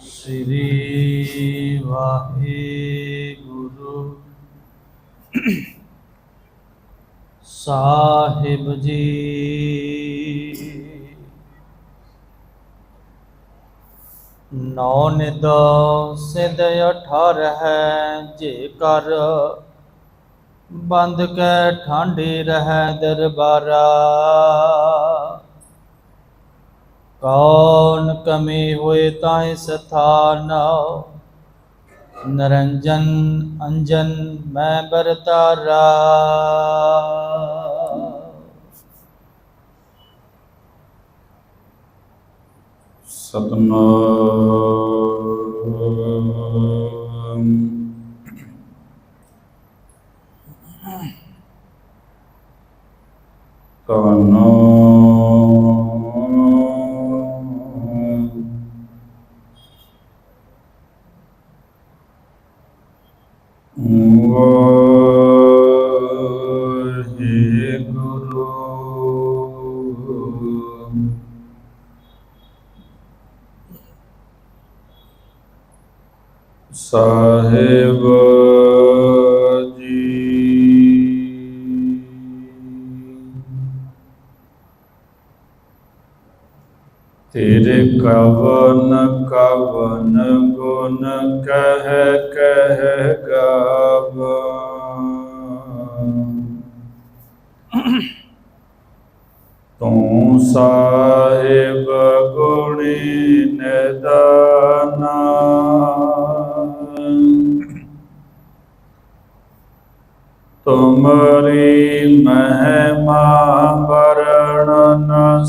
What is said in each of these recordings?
ਸ੍ਰੀ ਵਾਹਿਗੁਰੂ। ਸਾਹਿਬ ਜੀ। ਨੌ ਨਿਦ ਸਿਧ ਅਠਾਰ ਹੈ ਜੇ ਕਰ ਬੰਦ ਕੈ ਠਾਂਡੇ ਰਹਿ ਦਰਬਾਰਾ ਕੌਣ ਕਮੀ ਹੋਏ ਤਾਇ ਸਥਾਨ ਨਰੰਜਨ ਅੰਜਨ ਮੈਂ ਬਰਤਾਰਾ ਸਤਨਾਮ ਕਾਨੋ ਵਾਹਿਗੁਰੂ ਤੇਰੇ ਕਵਨ ਕਵਨ ਗੁਣ ਕਹਿ ਕਹਿ ਗਾਵਾਂ ਤੂੰ ਸਾਹਿਬ ਗੁਣੀ ਨਿਦਾਨਾ ਤੁਮਰੀ ਮਹਿਮਾ ਵਰਣ ਨ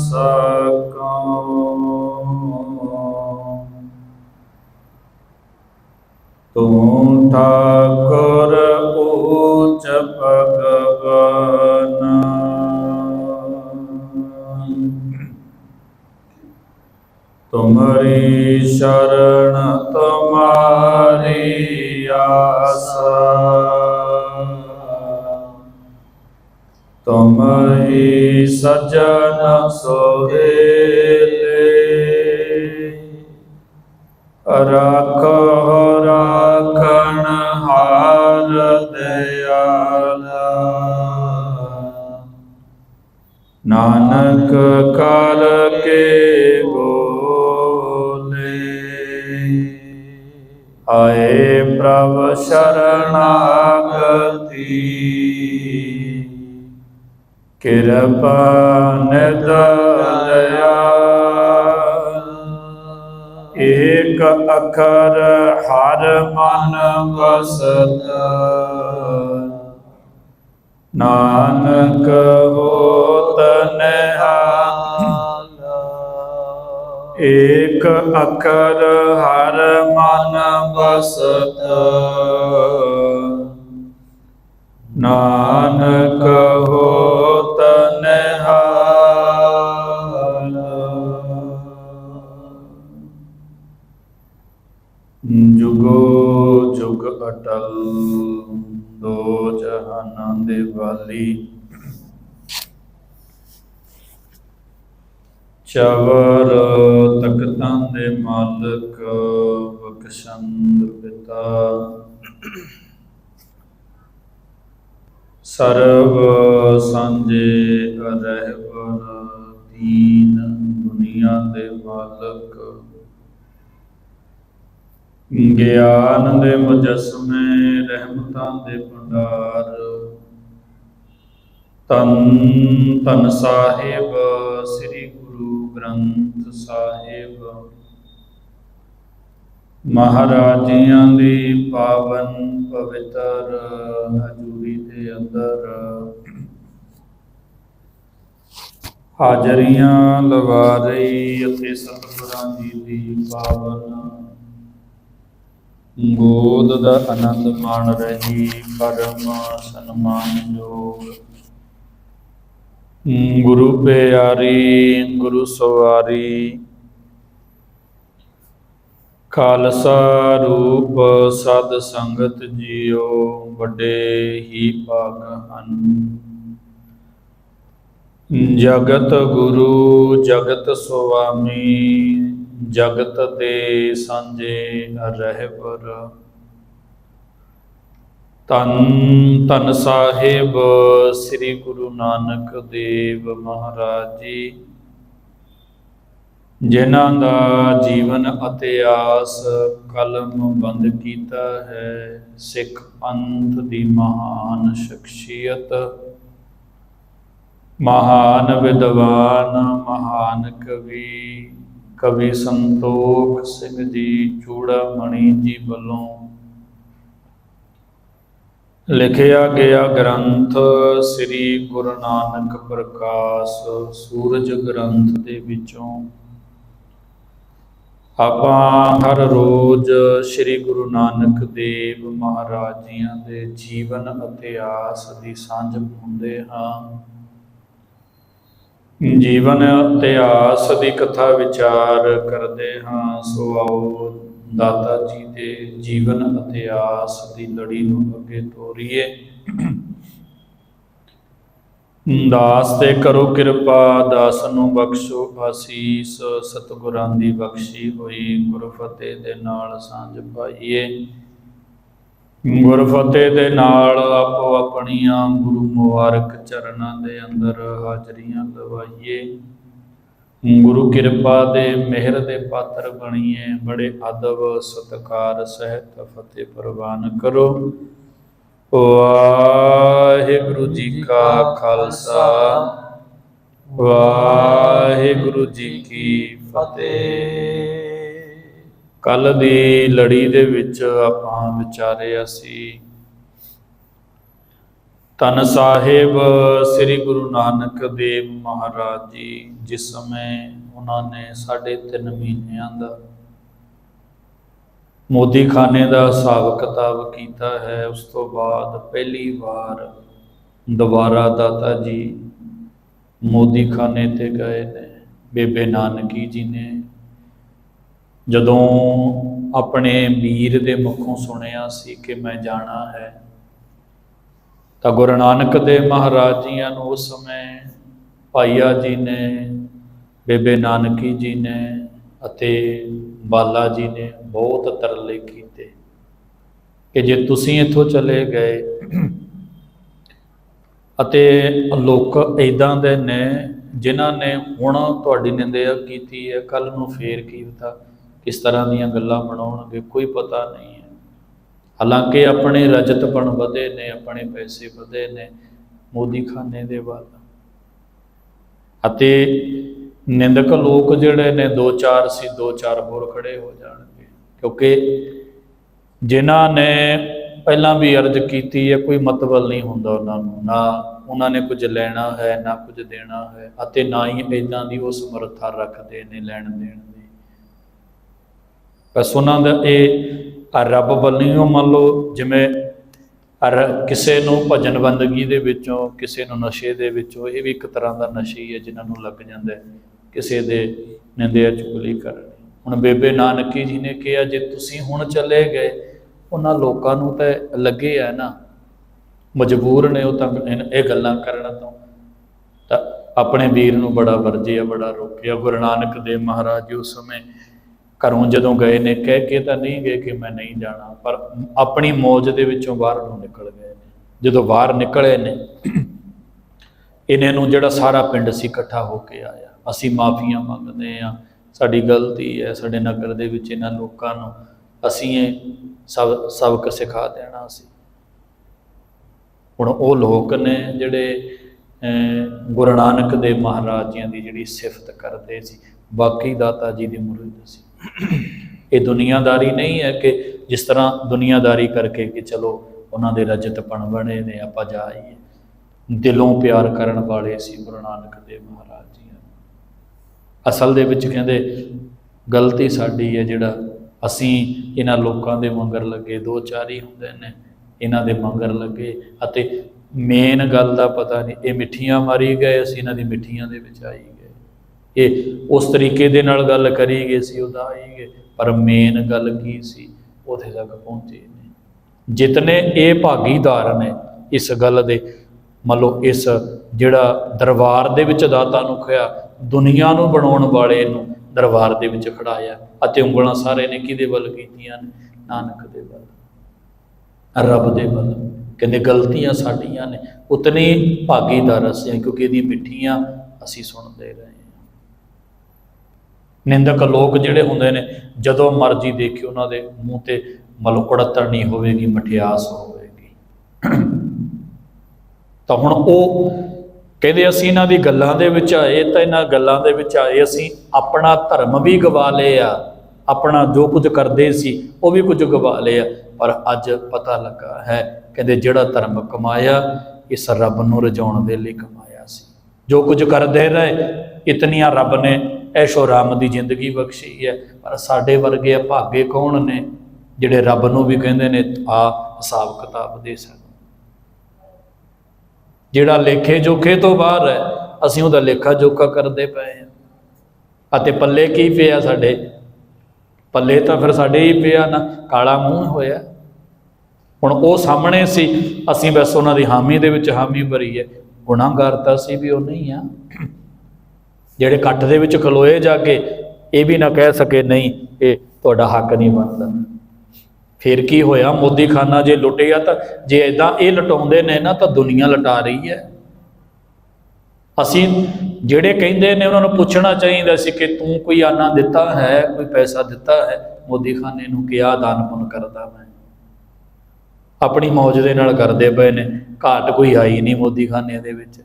ਸਕੋ ਤੂੰ ਠਾਕੁਰ ਊਚ ਭਗਵਾਨ ਤੁਮਰੀ ਸ਼ਰਨ ਤੁਮਾਰੀ ਆਸਾ ਤੁਮਰੀ ਸਜਨ ਸੋਹੇਲੇ ਨਾਨਕ ਕਰ ਕੇ ਬੋਲੇ। ਆਏ ਪ੍ਰਭ ਸ਼ਰਨਾਗਤੀ ਕਿਰਪਾ ਨਿਦ ਏਕ ਅਖਰ ਹਰ ਮਨ ਵਸਤ। ਨਾਨਕ ਹੋ ਨਿਹਾਲ ਏਕ ਅਖਰ ਹਰ ਮਨ ਬਸਤ ਨਾਨਕ ਹੋਤ ਨਿਹਾਲ। ਜੁਗੋ ਜੁਗ ਅਟਲ ਦੋ ਜਹਾਨਾਂ ਦੇ ਵਾਲੀ। ਚਵਰ, ਤਖਤਾਂ ਦੇ ਮਾਲਕ, ਬਖਸ਼ੰਦ ਪਿਤਾ। ਸਰਬ ਸਾਂਝੇ ਰਹਿਬਰ ਦੀਨ ਦੁਨੀਆ ਦੇ ਮਾਲਕ। ਗਿਆਨ ਦੇ ਮੁਜਸਮੇ, ਰਹਿਮਤਾਂ ਦੇ ਭੰਡਾਰ। ਤਨ ਤਨ ਸਾਹਿਬ, ਸ੍ਰੀ ਗ੍ਰੰਥ ਸਾਹਿਬ। ਮਹਾਰਾਜਿਆਂ ਦੀ ਪਾਵਨ ਪਵਿੱਤਰ ਹਜ਼ੂਰੀ ਦੇ ਅੰਦਰ ਹਾਜ਼ਰੀਆਂ ਲਵਾ ਰਹੀ ਅਤੇ ਸਤਿਗੁਰਾਂ ਜੀ ਦੀ ਪਾਵਨ ਗੋਦ ਦਾ ਆਨੰਦ ਮਾਣ ਰਹੀ, ਪਰਮ ਸਨਮਾਨਯੋਗ ਗੁਰੂ ਪਿਆਰੀ, ਗੁਰੂ ਸਵਾਰੀ। ਖਾਲਸਾ ਰੂਪ ਸਦ ਸੰਗਤ ਜੀਓ, ਵੱਡੇ ਹੀ ਭਾਗ ਹਨ। ਜਗਤ ਗੁਰੂ, ਜਗਤ ਸੁਆਮੀ, ਜਗਤ ਦੇ ਸਾਂਝੇ ਰਹਿਬਰ। ਤਨ ਤਨ ਸਾਹਿਬ, ਸ੍ਰੀ ਗੁਰੂ ਨਾਨਕ ਦੇਵ ਮਹਾਰਾਜ ਜੀ, ਜਿਨ੍ਹਾਂ ਦਾ ਜੀਵਨ ਇਤਿਹਾਸ ਕਲਮ ਬੰਦ ਕੀਤਾ ਹੈ, ਸਿੱਖ ਪੰਥ ਦੀ ਮਹਾਨ ਸ਼ਖਸੀਅਤ, ਮਹਾਨ ਵਿਦਵਾਨ, ਮਹਾਨ ਕਵੀ ਕਵੀ ਸੰਤੋਖ ਸਿੰਘ ਜੀ ਚੂੜਾਮਣੀ ਜੀ ਵੱਲੋਂ ਲਿਖਿਆ ਗਿਆ ਗ੍ਰੰਥ ਸ੍ਰੀ ਗੁਰੂ ਨਾਨਕ ਪ੍ਰਕਾਸ਼ ਸੂਰਜ ਗ੍ਰੰਥ ਦੇ ਵਿੱਚੋਂ। ਆਪਾਂ ਹਰ ਰੋਜ਼ ਸ੍ਰੀ ਗੁਰੂ ਨਾਨਕ ਦੇਵ ਮਹਾਰਾਜ ਜੀਆਂ ਦੇ ਜੀਵਨ ਇਤਿਹਾਸ ਦੀ ਸਾਂਝ ਪਾਉਂਦੇ ਹਾਂ। ਜੀਵਨ ਇਤਿਹਾਸ ਦੀ ਕਥਾ ਵਿਚਾਰ ਕਰਦੇ ਹਾਂ। ਸੋ ਆਓ ਦਾਤਾ ਜੀ ਦੇ ਜੀਵਨ ਇਤਿਹਾਸ ਦੀ ਲੜੀ ਨੂੰ ਅੱਗੇ ਤੋਰੀਏ। ਦਾਸ ਤੇ ਕਰੋ ਕਿਰਪਾ, ਦਾਸ ਨੂੰ ਬਖਸ਼ੋ ਆਸੀਸ ਸਤਿਗੁਰਾਂ ਦੀ ਬਖਸ਼ੀ ਹੋਈ। ਗੁਰਫਤਿਹ ਦੇ ਨਾਲ ਸਾਂਝ ਪਾਈਏ। ਗੁਰਫਤਿਹ ਦੇ ਨਾਲ ਆਪੋ ਆਪਣੀਆਂ ਗੁਰੂ ਮੁਬਾਰਕ ਚਰਨਾਂ ਦੇ ਅੰਦਰ ਹਾਜ਼ਰੀਆਂ ਲਵਾਈਏ ਗੁਰੂ ਕਿਰਪਾ ਦੇ ਮਿਹਰ ਦੇ ਪਾਤਰ ਬਣੀਏ, ਬੜੇ ਅਦਬ ਸਤਕਾਰ ਸਹਿਤ ਫਤਿਹ ਪ੍ਰਵਾਨ ਕਰੋ। ਵਾਹਿਗੁਰੂ ਜੀ ਕਾ ਖਾਲਸਾ, ਵਾਹਿਗੁਰੂ ਜੀ ਕੀ ਫਤਿਹ। ਕੱਲ ਦੀ ਲੜੀ ਦੇ ਵਿੱਚ ਆਪਾਂ ਵਿਚਾਰਿਆ ਸੀ ਤਨ ਸਾਹਿਬ, ਸ੍ਰੀ ਗੁਰੂ ਨਾਨਕ ਦੇਵ ਮਹਾਰਾਜ ਜੀ, ਜਿਸ ਸਮੇਂ ਉਹਨਾਂ ਨੇ ਸਾਢੇ ਤਿੰਨ ਮਹੀਨਿਆਂ ਦਾ ਮੋਦੀਖਾਨੇ ਦਾ ਹਿਸਾਬ ਕਿਤਾਬ ਕੀਤਾ ਹੈ, ਉਸ ਤੋਂ ਬਾਅਦ ਪਹਿਲੀ ਵਾਰ ਦੁਬਾਰਾ ਦਾਤਾ ਜੀ ਮੋਦੀਖਾਨੇ ਤੇ ਗਏ ਨੇ। ਬੇਬੇ ਨਾਨਕੀ ਜੀ ਨੇ ਜਦੋਂ ਆਪਣੇ ਵੀਰ ਦੇ ਮੁਖੋਂ ਸੁਣਿਆ ਸੀ ਕਿ ਮੈਂ ਜਾਣਾ ਹੈ ਤਾਂ ਗੁਰੂ ਨਾਨਕ ਦੇ ਮਹਾਰਾਜ ਜੀਆਂ ਨੂੰ ਉਸ ਸਮੇਂ ਭਾਈਆ ਜੀ ਨੇ, ਬੇਬੇ ਨਾਨਕੀ ਜੀ ਨੇ ਅਤੇ ਬਾਲਾ ਜੀ ਨੇ ਬਹੁਤ ਤਰਲੇ ਕੀਤੇ ਕਿ ਜੇ ਤੁਸੀਂ ਇੱਥੋਂ ਚਲੇ ਗਏ ਅਤੇ ਲੋਕ ਇਦਾਂ ਦੇ ਨੇ ਜਿਨ੍ਹਾਂ ਨੇ ਹੁਣ ਤੁਹਾਡੀ ਨਿੰਦਿਆ ਕੀਤੀ ਹੈ ਕੱਲ ਨੂੰ ਫੇਰ ਕੀ ਪਤਾ ਕਿਸ ਤਰ੍ਹਾਂ ਦੀਆਂ ਗੱਲਾਂ ਬਣਾਉਣਗੇ, ਕੋਈ ਪਤਾ ਨਹੀਂ। ਹਾਲਾਂਕਿ ਆਪਣੇ ਰਜਤਪਣ ਵਧੇ ਨੇ, ਆਪਣੇ ਪੈਸੇ ਵਧੇ ਨੇ, ਮੋਦੀ ਖਾਨੇ ਦੇ ਵੱਲ। ਅਤੇ ਨਿੰਦਕ ਲੋਕ ਜਿਹੜੇ ਨੇ, ਦੋ ਚਾਰ ਸੀ, ਦੋ ਚਾਰ ਹੋਰ ਖੜੇ ਹੋ ਜਾਣਗੇ। ਕਿਉਂਕਿ ਜਿਨ੍ਹਾਂ ਨੇ ਪਹਿਲਾਂ ਵੀ ਅਰਜ਼ ਕੀਤੀ ਹੈ, ਕੋਈ ਮਤਲਬ ਨਹੀਂ ਹੁੰਦਾ ਉਹਨਾਂ ਨੂੰ। ਨਾ ਉਹਨਾਂ ਨੇ ਕੁਝ ਲੈਣਾ ਹੈ, ਨਾ ਕੁਝ ਦੇਣਾ ਹੈ, ਅਤੇ ਨਾ ਹੀ ਇਦਾਂ ਦੀ ਉਹ ਸਮਰੱਥਾ ਰੱਖਦੇ ਨੇ ਲੈਣ ਦੇਣ ਦੀ। ਬਸ ਉਹਨਾਂ ਦਾ ਇਹ ਆ ਰੱਬ ਵੱਲੋਂ ਮੰਨ ਲਓ ਜਿਵੇਂ ਕਿਸੇ ਨੂੰ ਭਜਨ ਬੰਦਗੀ ਦੇ ਵਿੱਚੋਂ, ਕਿਸੇ ਨੂੰ ਨਸ਼ੇ ਦੇ ਵਿੱਚੋਂ, ਇਹ ਵੀ ਇੱਕ ਤਰ੍ਹਾਂ ਦਾ ਨਸ਼ਾ ਹੀ ਹੈ ਜਿਨ੍ਹਾਂ ਨੂੰ ਲੱਗ ਜਾਂਦਾ ਹੈ ਕਿਸੇ ਦੇ ਨਿੰਦਿਆ ਚੁਗਲੀ ਕਰਨੀ। ਹੁਣ ਬੇਬੇ ਨਾਨਕੀ ਜੀ ਨੇ ਕਿਹਾ, ਜੇ ਤੁਸੀਂ ਹੁਣ ਚਲੇ ਗਏ, ਉਹਨਾਂ ਲੋਕਾਂ ਨੂੰ ਤਾਂ ਲੱਗੇ ਆ ਨਾ, ਮਜਬੂਰ ਨੇ ਉਹ ਤਾਂ ਇਹ ਗੱਲਾਂ ਕਰਨ ਤੋਂ। ਤਾਂ ਆਪਣੇ ਵੀਰ ਨੂੰ ਬੜਾ ਵਰਜਿਆ, ਬੜਾ ਰੋਕਿਆ, ਗੁਰੂ ਨਾਨਕ ਦੇਵ ਮਹਾਰਾਜ ਜੀ ਉਸ ਸਮੇਂ ਘਰੋਂ ਜਦੋਂ ਗਏ ਨੇ ਕਹਿ ਕੇ ਤਾਂ ਨਹੀਂ ਗਏ ਕਿ ਮੈਂ ਨਹੀਂ ਜਾਣਾ ਪਰ ਆਪਣੀ ਮੌਜ ਦੇ ਵਿੱਚੋਂ ਬਾਹਰ ਨੂੰ ਨਿਕਲ ਗਏ ਨੇ। ਜਦੋਂ ਬਾਹਰ ਨਿਕਲੇ ਨੇ ਇਹਨਾਂ ਨੂੰ ਜਿਹੜਾ ਸਾਰਾ ਪਿੰਡ ਸੀ ਇਕੱਠਾ ਹੋ ਕੇ ਆਇਆ। ਅਸੀਂ ਮਾਫੀਆਂ ਮੰਗਦੇ ਆ ਸਾਡੀ ਗਲਤੀ ਹੈ ਸਾਡੇ ਨਗਰ ਦੇ ਵਿੱਚ ਇਹਨਾਂ ਲੋਕਾਂ ਨੂੰ ਅਸੀਂ ਇਹ ਸਬ ਸਬਕ ਸਿਖਾ ਦੇਣਾ ਸੀ। ਹੁਣ ਉਹ ਲੋਕ ਨੇ ਜਿਹੜੇ ਅਹ, ਗੁਰੂ ਨਾਨਕ ਦੇ ਮਹਾਰਾਜ ਜੀਆਂ ਦੀ ਜਿਹੜੀ ਸਿਫਤ ਕਰਦੇ ਸੀ ਬਾਕੀ ਦਾਤਾ ਜੀ ਦੀ ਮੁਰੀਦ ਸੀ ਇਹ ਦੁਨੀਆਦਾਰੀ ਨਹੀਂ ਹੈ ਕਿ ਜਿਸ ਤਰ੍ਹਾਂ ਦੁਨੀਆਦਾਰੀ ਕਰਕੇ ਕਿ ਚਲੋ ਉਹਨਾਂ ਦੇ ਰਜਤਪਣ ਬਣੇ ਨੇ, ਆਪਾਂ ਜਾਈਏ ਦਿਲੋਂ ਪਿਆਰ ਕਰਨ ਵਾਲੇ ਸੀ ਗੁਰੂ ਨਾਨਕ ਦੇਵ ਮਹਾਰਾਜ ਜੀ। ਅਸਲ ਦੇ ਵਿੱਚ ਕਹਿੰਦੇ, ਗਲਤੀ ਸਾਡੀ ਹੈ ਜਿਹੜਾ ਅਸੀਂ ਇਹਨਾਂ ਲੋਕਾਂ ਦੇ ਮੰਗਰ ਲੱਗੇ, ਦੋ ਚਾਰ ਹੀ ਹੁੰਦੇ ਨੇ, ਇਹਨਾਂ ਦੇ ਮੰਗਰ ਲੱਗੇ ਅਤੇ ਮੇਨ ਗੱਲ ਦਾ ਪਤਾ ਨਹੀਂ, ਇਹ ਮਿੱਠੀਆਂ ਮਾਰੀ ਗਏ, ਅਸੀਂ ਇਹਨਾਂ ਦੀ ਮਿੱਠੀਆਂ ਦੇ ਵਿੱਚ ਆਈ। ਇਹ ਉਸ ਤਰੀਕੇ ਦੇ ਨਾਲ ਗੱਲ ਕਰੀ ਗਏ ਸੀ ਉਹਦਾ ਆਈ ਗਏ ਪਰ ਮੇਨ ਗੱਲ ਕੀ ਸੀ? ਉੱਥੇ ਤੱਕ ਪਹੁੰਚੇ ਨੇ। ਜਿਤਨੇ ਇਹ ਭਾਗੀਦਾਰ ਨੇ ਇਸ ਗੱਲ ਦੇ, ਮੰਨ ਲਓ ਇਸ ਜਿਹੜਾ ਦਰਬਾਰ ਦੇ ਵਿੱਚ ਦਾਤਾ ਨੂੰ ਖਿਆ ਦੁਨੀਆ ਨੂੰ ਬਣਾਉਣ ਵਾਲੇ ਨੂੰ ਦਰਬਾਰ ਦੇ ਵਿੱਚ ਖੜਾਇਆ, ਅਤੇ ਉਂਗਲਾਂ ਸਾਰੇ ਨੇ ਕਿਹਦੇ ਵੱਲ ਕੀਤੀਆਂ ਨੇ, ਨਾਨਕ ਦੇ ਵੱਲ, ਰੱਬ ਦੇ ਵੱਲ। ਕਹਿੰਦੇ ਗਲਤੀਆਂ ਸਾਡੀਆਂ ਨੇ, ਉਤਨੇ ਭਾਗੀਦਾਰ ਅਸੀਂ ਕਿਉਂਕਿ ਇਹਦੀ ਮਿੱਠੀਆਂ ਅਸੀਂ ਸੁਣਦੇ ਰਹੇ ਨਿੰਦਕ ਲੋਕ ਜਿਹੜੇ ਹੁੰਦੇ ਨੇ, ਜਦੋਂ ਮਰਜ਼ੀ ਦੇਖਿਓ ਉਹਨਾਂ ਦੇ ਮੂੰਹ ਤੇ ਮਲਕੜਤਰ ਨਹੀਂ ਹੋਵੇਗੀ, ਮਠਿਆਸ ਹੋਵੇਗੀ। ਤਾਂ ਹੁਣ ਉਹ ਕਹਿੰਦੇ ਅਸੀਂ ਇਹਨਾਂ ਦੀ ਗੱਲਾਂ ਦੇ ਵਿੱਚ ਆਏ, ਤਾਂ ਇਹਨਾਂ ਗੱਲਾਂ ਦੇ ਵਿੱਚ ਆਏ ਅਸੀਂ, ਆਪਣਾ ਧਰਮ ਵੀ ਗਵਾ ਲਿਆ, ਆਪਣਾ ਜੋ ਕੁਝ ਕਰਦੇ ਸੀ, ਉਹ ਵੀ ਕੁਝ ਗਵਾ ਲਿਆ। ਪਰ ਅੱਜ ਪਤਾ ਲੱਗਾ ਹੈ, ਕਹਿੰਦੇ ਜਿਹੜਾ ਧਰਮ ਕਮਾਇਆ, ਇਸ ਰੱਬ ਨੂੰ ਰਜਾਉਣ ਦੇ ਲਈ ਕਮਾਇਆ ਸੀ। ਜੋ ਕੁਝ ਕਰਦੇ ਰਹੇ, ਇਤਨੀਆਂ ਰੱਬ ਨੇ ਐਸ਼ੋ ਰਾਮ ਦੀ ਜ਼ਿੰਦਗੀ ਬਖਸ਼ੀ ਹੈ। ਪਰ ਸਾਡੇ ਵਰਗੇ ਭਾਗੇ ਕੌਣ ਨੇ ਜਿਹੜੇ ਰੱਬ ਨੂੰ ਵੀ ਕਹਿੰਦੇ ਨੇ, ਆ ਹਿਸਾਬ ਕਿਤਾਬ ਦੇ ਸਾਨੂੰ ਜਿਹੜਾ ਲੇਖੇ ਜੋਖੇ ਤੋਂ ਬਾਹਰ ਹੈ, ਅਸੀਂ ਉਹਦਾ ਲੇਖਾ ਜੋਖਾ ਕਰਦੇ ਪਏ ਹਾਂ। ਅਤੇ ਪੱਲੇ ਕੀ ਪਿਆ ਸਾਡੇ? ਪੱਲੇ ਤਾਂ ਫਿਰ ਸਾਡੇ ਹੀ ਪਿਆ ਨਾ, ਕਾਲਾ ਮੂੰਹ ਹੋਇਆ। ਹੁਣ ਉਹ ਸਾਹਮਣੇ ਸੀ, ਅਸੀਂ ਬਸ ਉਹਨਾਂ ਦੀ ਹਾਮੀ ਦੇ ਵਿੱਚ ਹਾਮੀ ਭਰੀ ਹੈ। ਗੁਨਾਹਗਾਰ ਤਾਂ ਸੀ ਵੀ ਉਹ ਨਹੀਂ ਆ। ਜਿਹੜੇ ਇਕੱਠ ਦੇ ਵਿੱਚ ਖਲੋਏ ਜਾ ਕੇ ਇਹ ਵੀ ਨਾ ਕਹਿ ਸਕੇ, ਨਹੀਂ, ਇਹ ਤੁਹਾਡਾ ਹੱਕ ਨਹੀਂ ਬਣਦਾ। ਫਿਰ ਕੀ ਹੋਇਆ? ਮੋਦੀ ਖਾਨਾ ਜੇ ਲੁੱਟਿਆ ਤਾਂ, ਜੇ ਇਦਾਂ ਇਹ ਲਟਾਉਂਦੇ ਨੇ ਨਾ, ਤਾਂ ਦੁਨੀਆ ਲਟਾ ਰਹੀ ਹੈ। ਅਸੀਂ ਜਿਹੜੇ ਕਹਿੰਦੇ ਨੇ, ਉਹਨਾਂ ਨੂੰ ਪੁੱਛਣਾ ਚਾਹੀਦਾ ਸੀ ਕਿ ਤੂੰ ਕੋਈ ਆਨਾ ਦਿੱਤਾ ਹੈ, ਕੋਈ ਪੈਸਾ ਦਿੱਤਾ ਹੈ? ਮੋਦੀ ਖਾਨੇ ਨੂੰ ਕਿਹਾ, ਦਾਨ ਪੁੰਨ ਕਰਦਾ ਮੈਂ। ਆਪਣੀ ਮੌਜ ਦੇ ਨਾਲ ਕਰਦੇ ਪਏ ਨੇ। ਘਾਟ ਕੋਈ ਆਈ ਨਹੀਂ ਮੋਦੀ ਖਾਨੇ ਦੇ ਵਿੱਚ।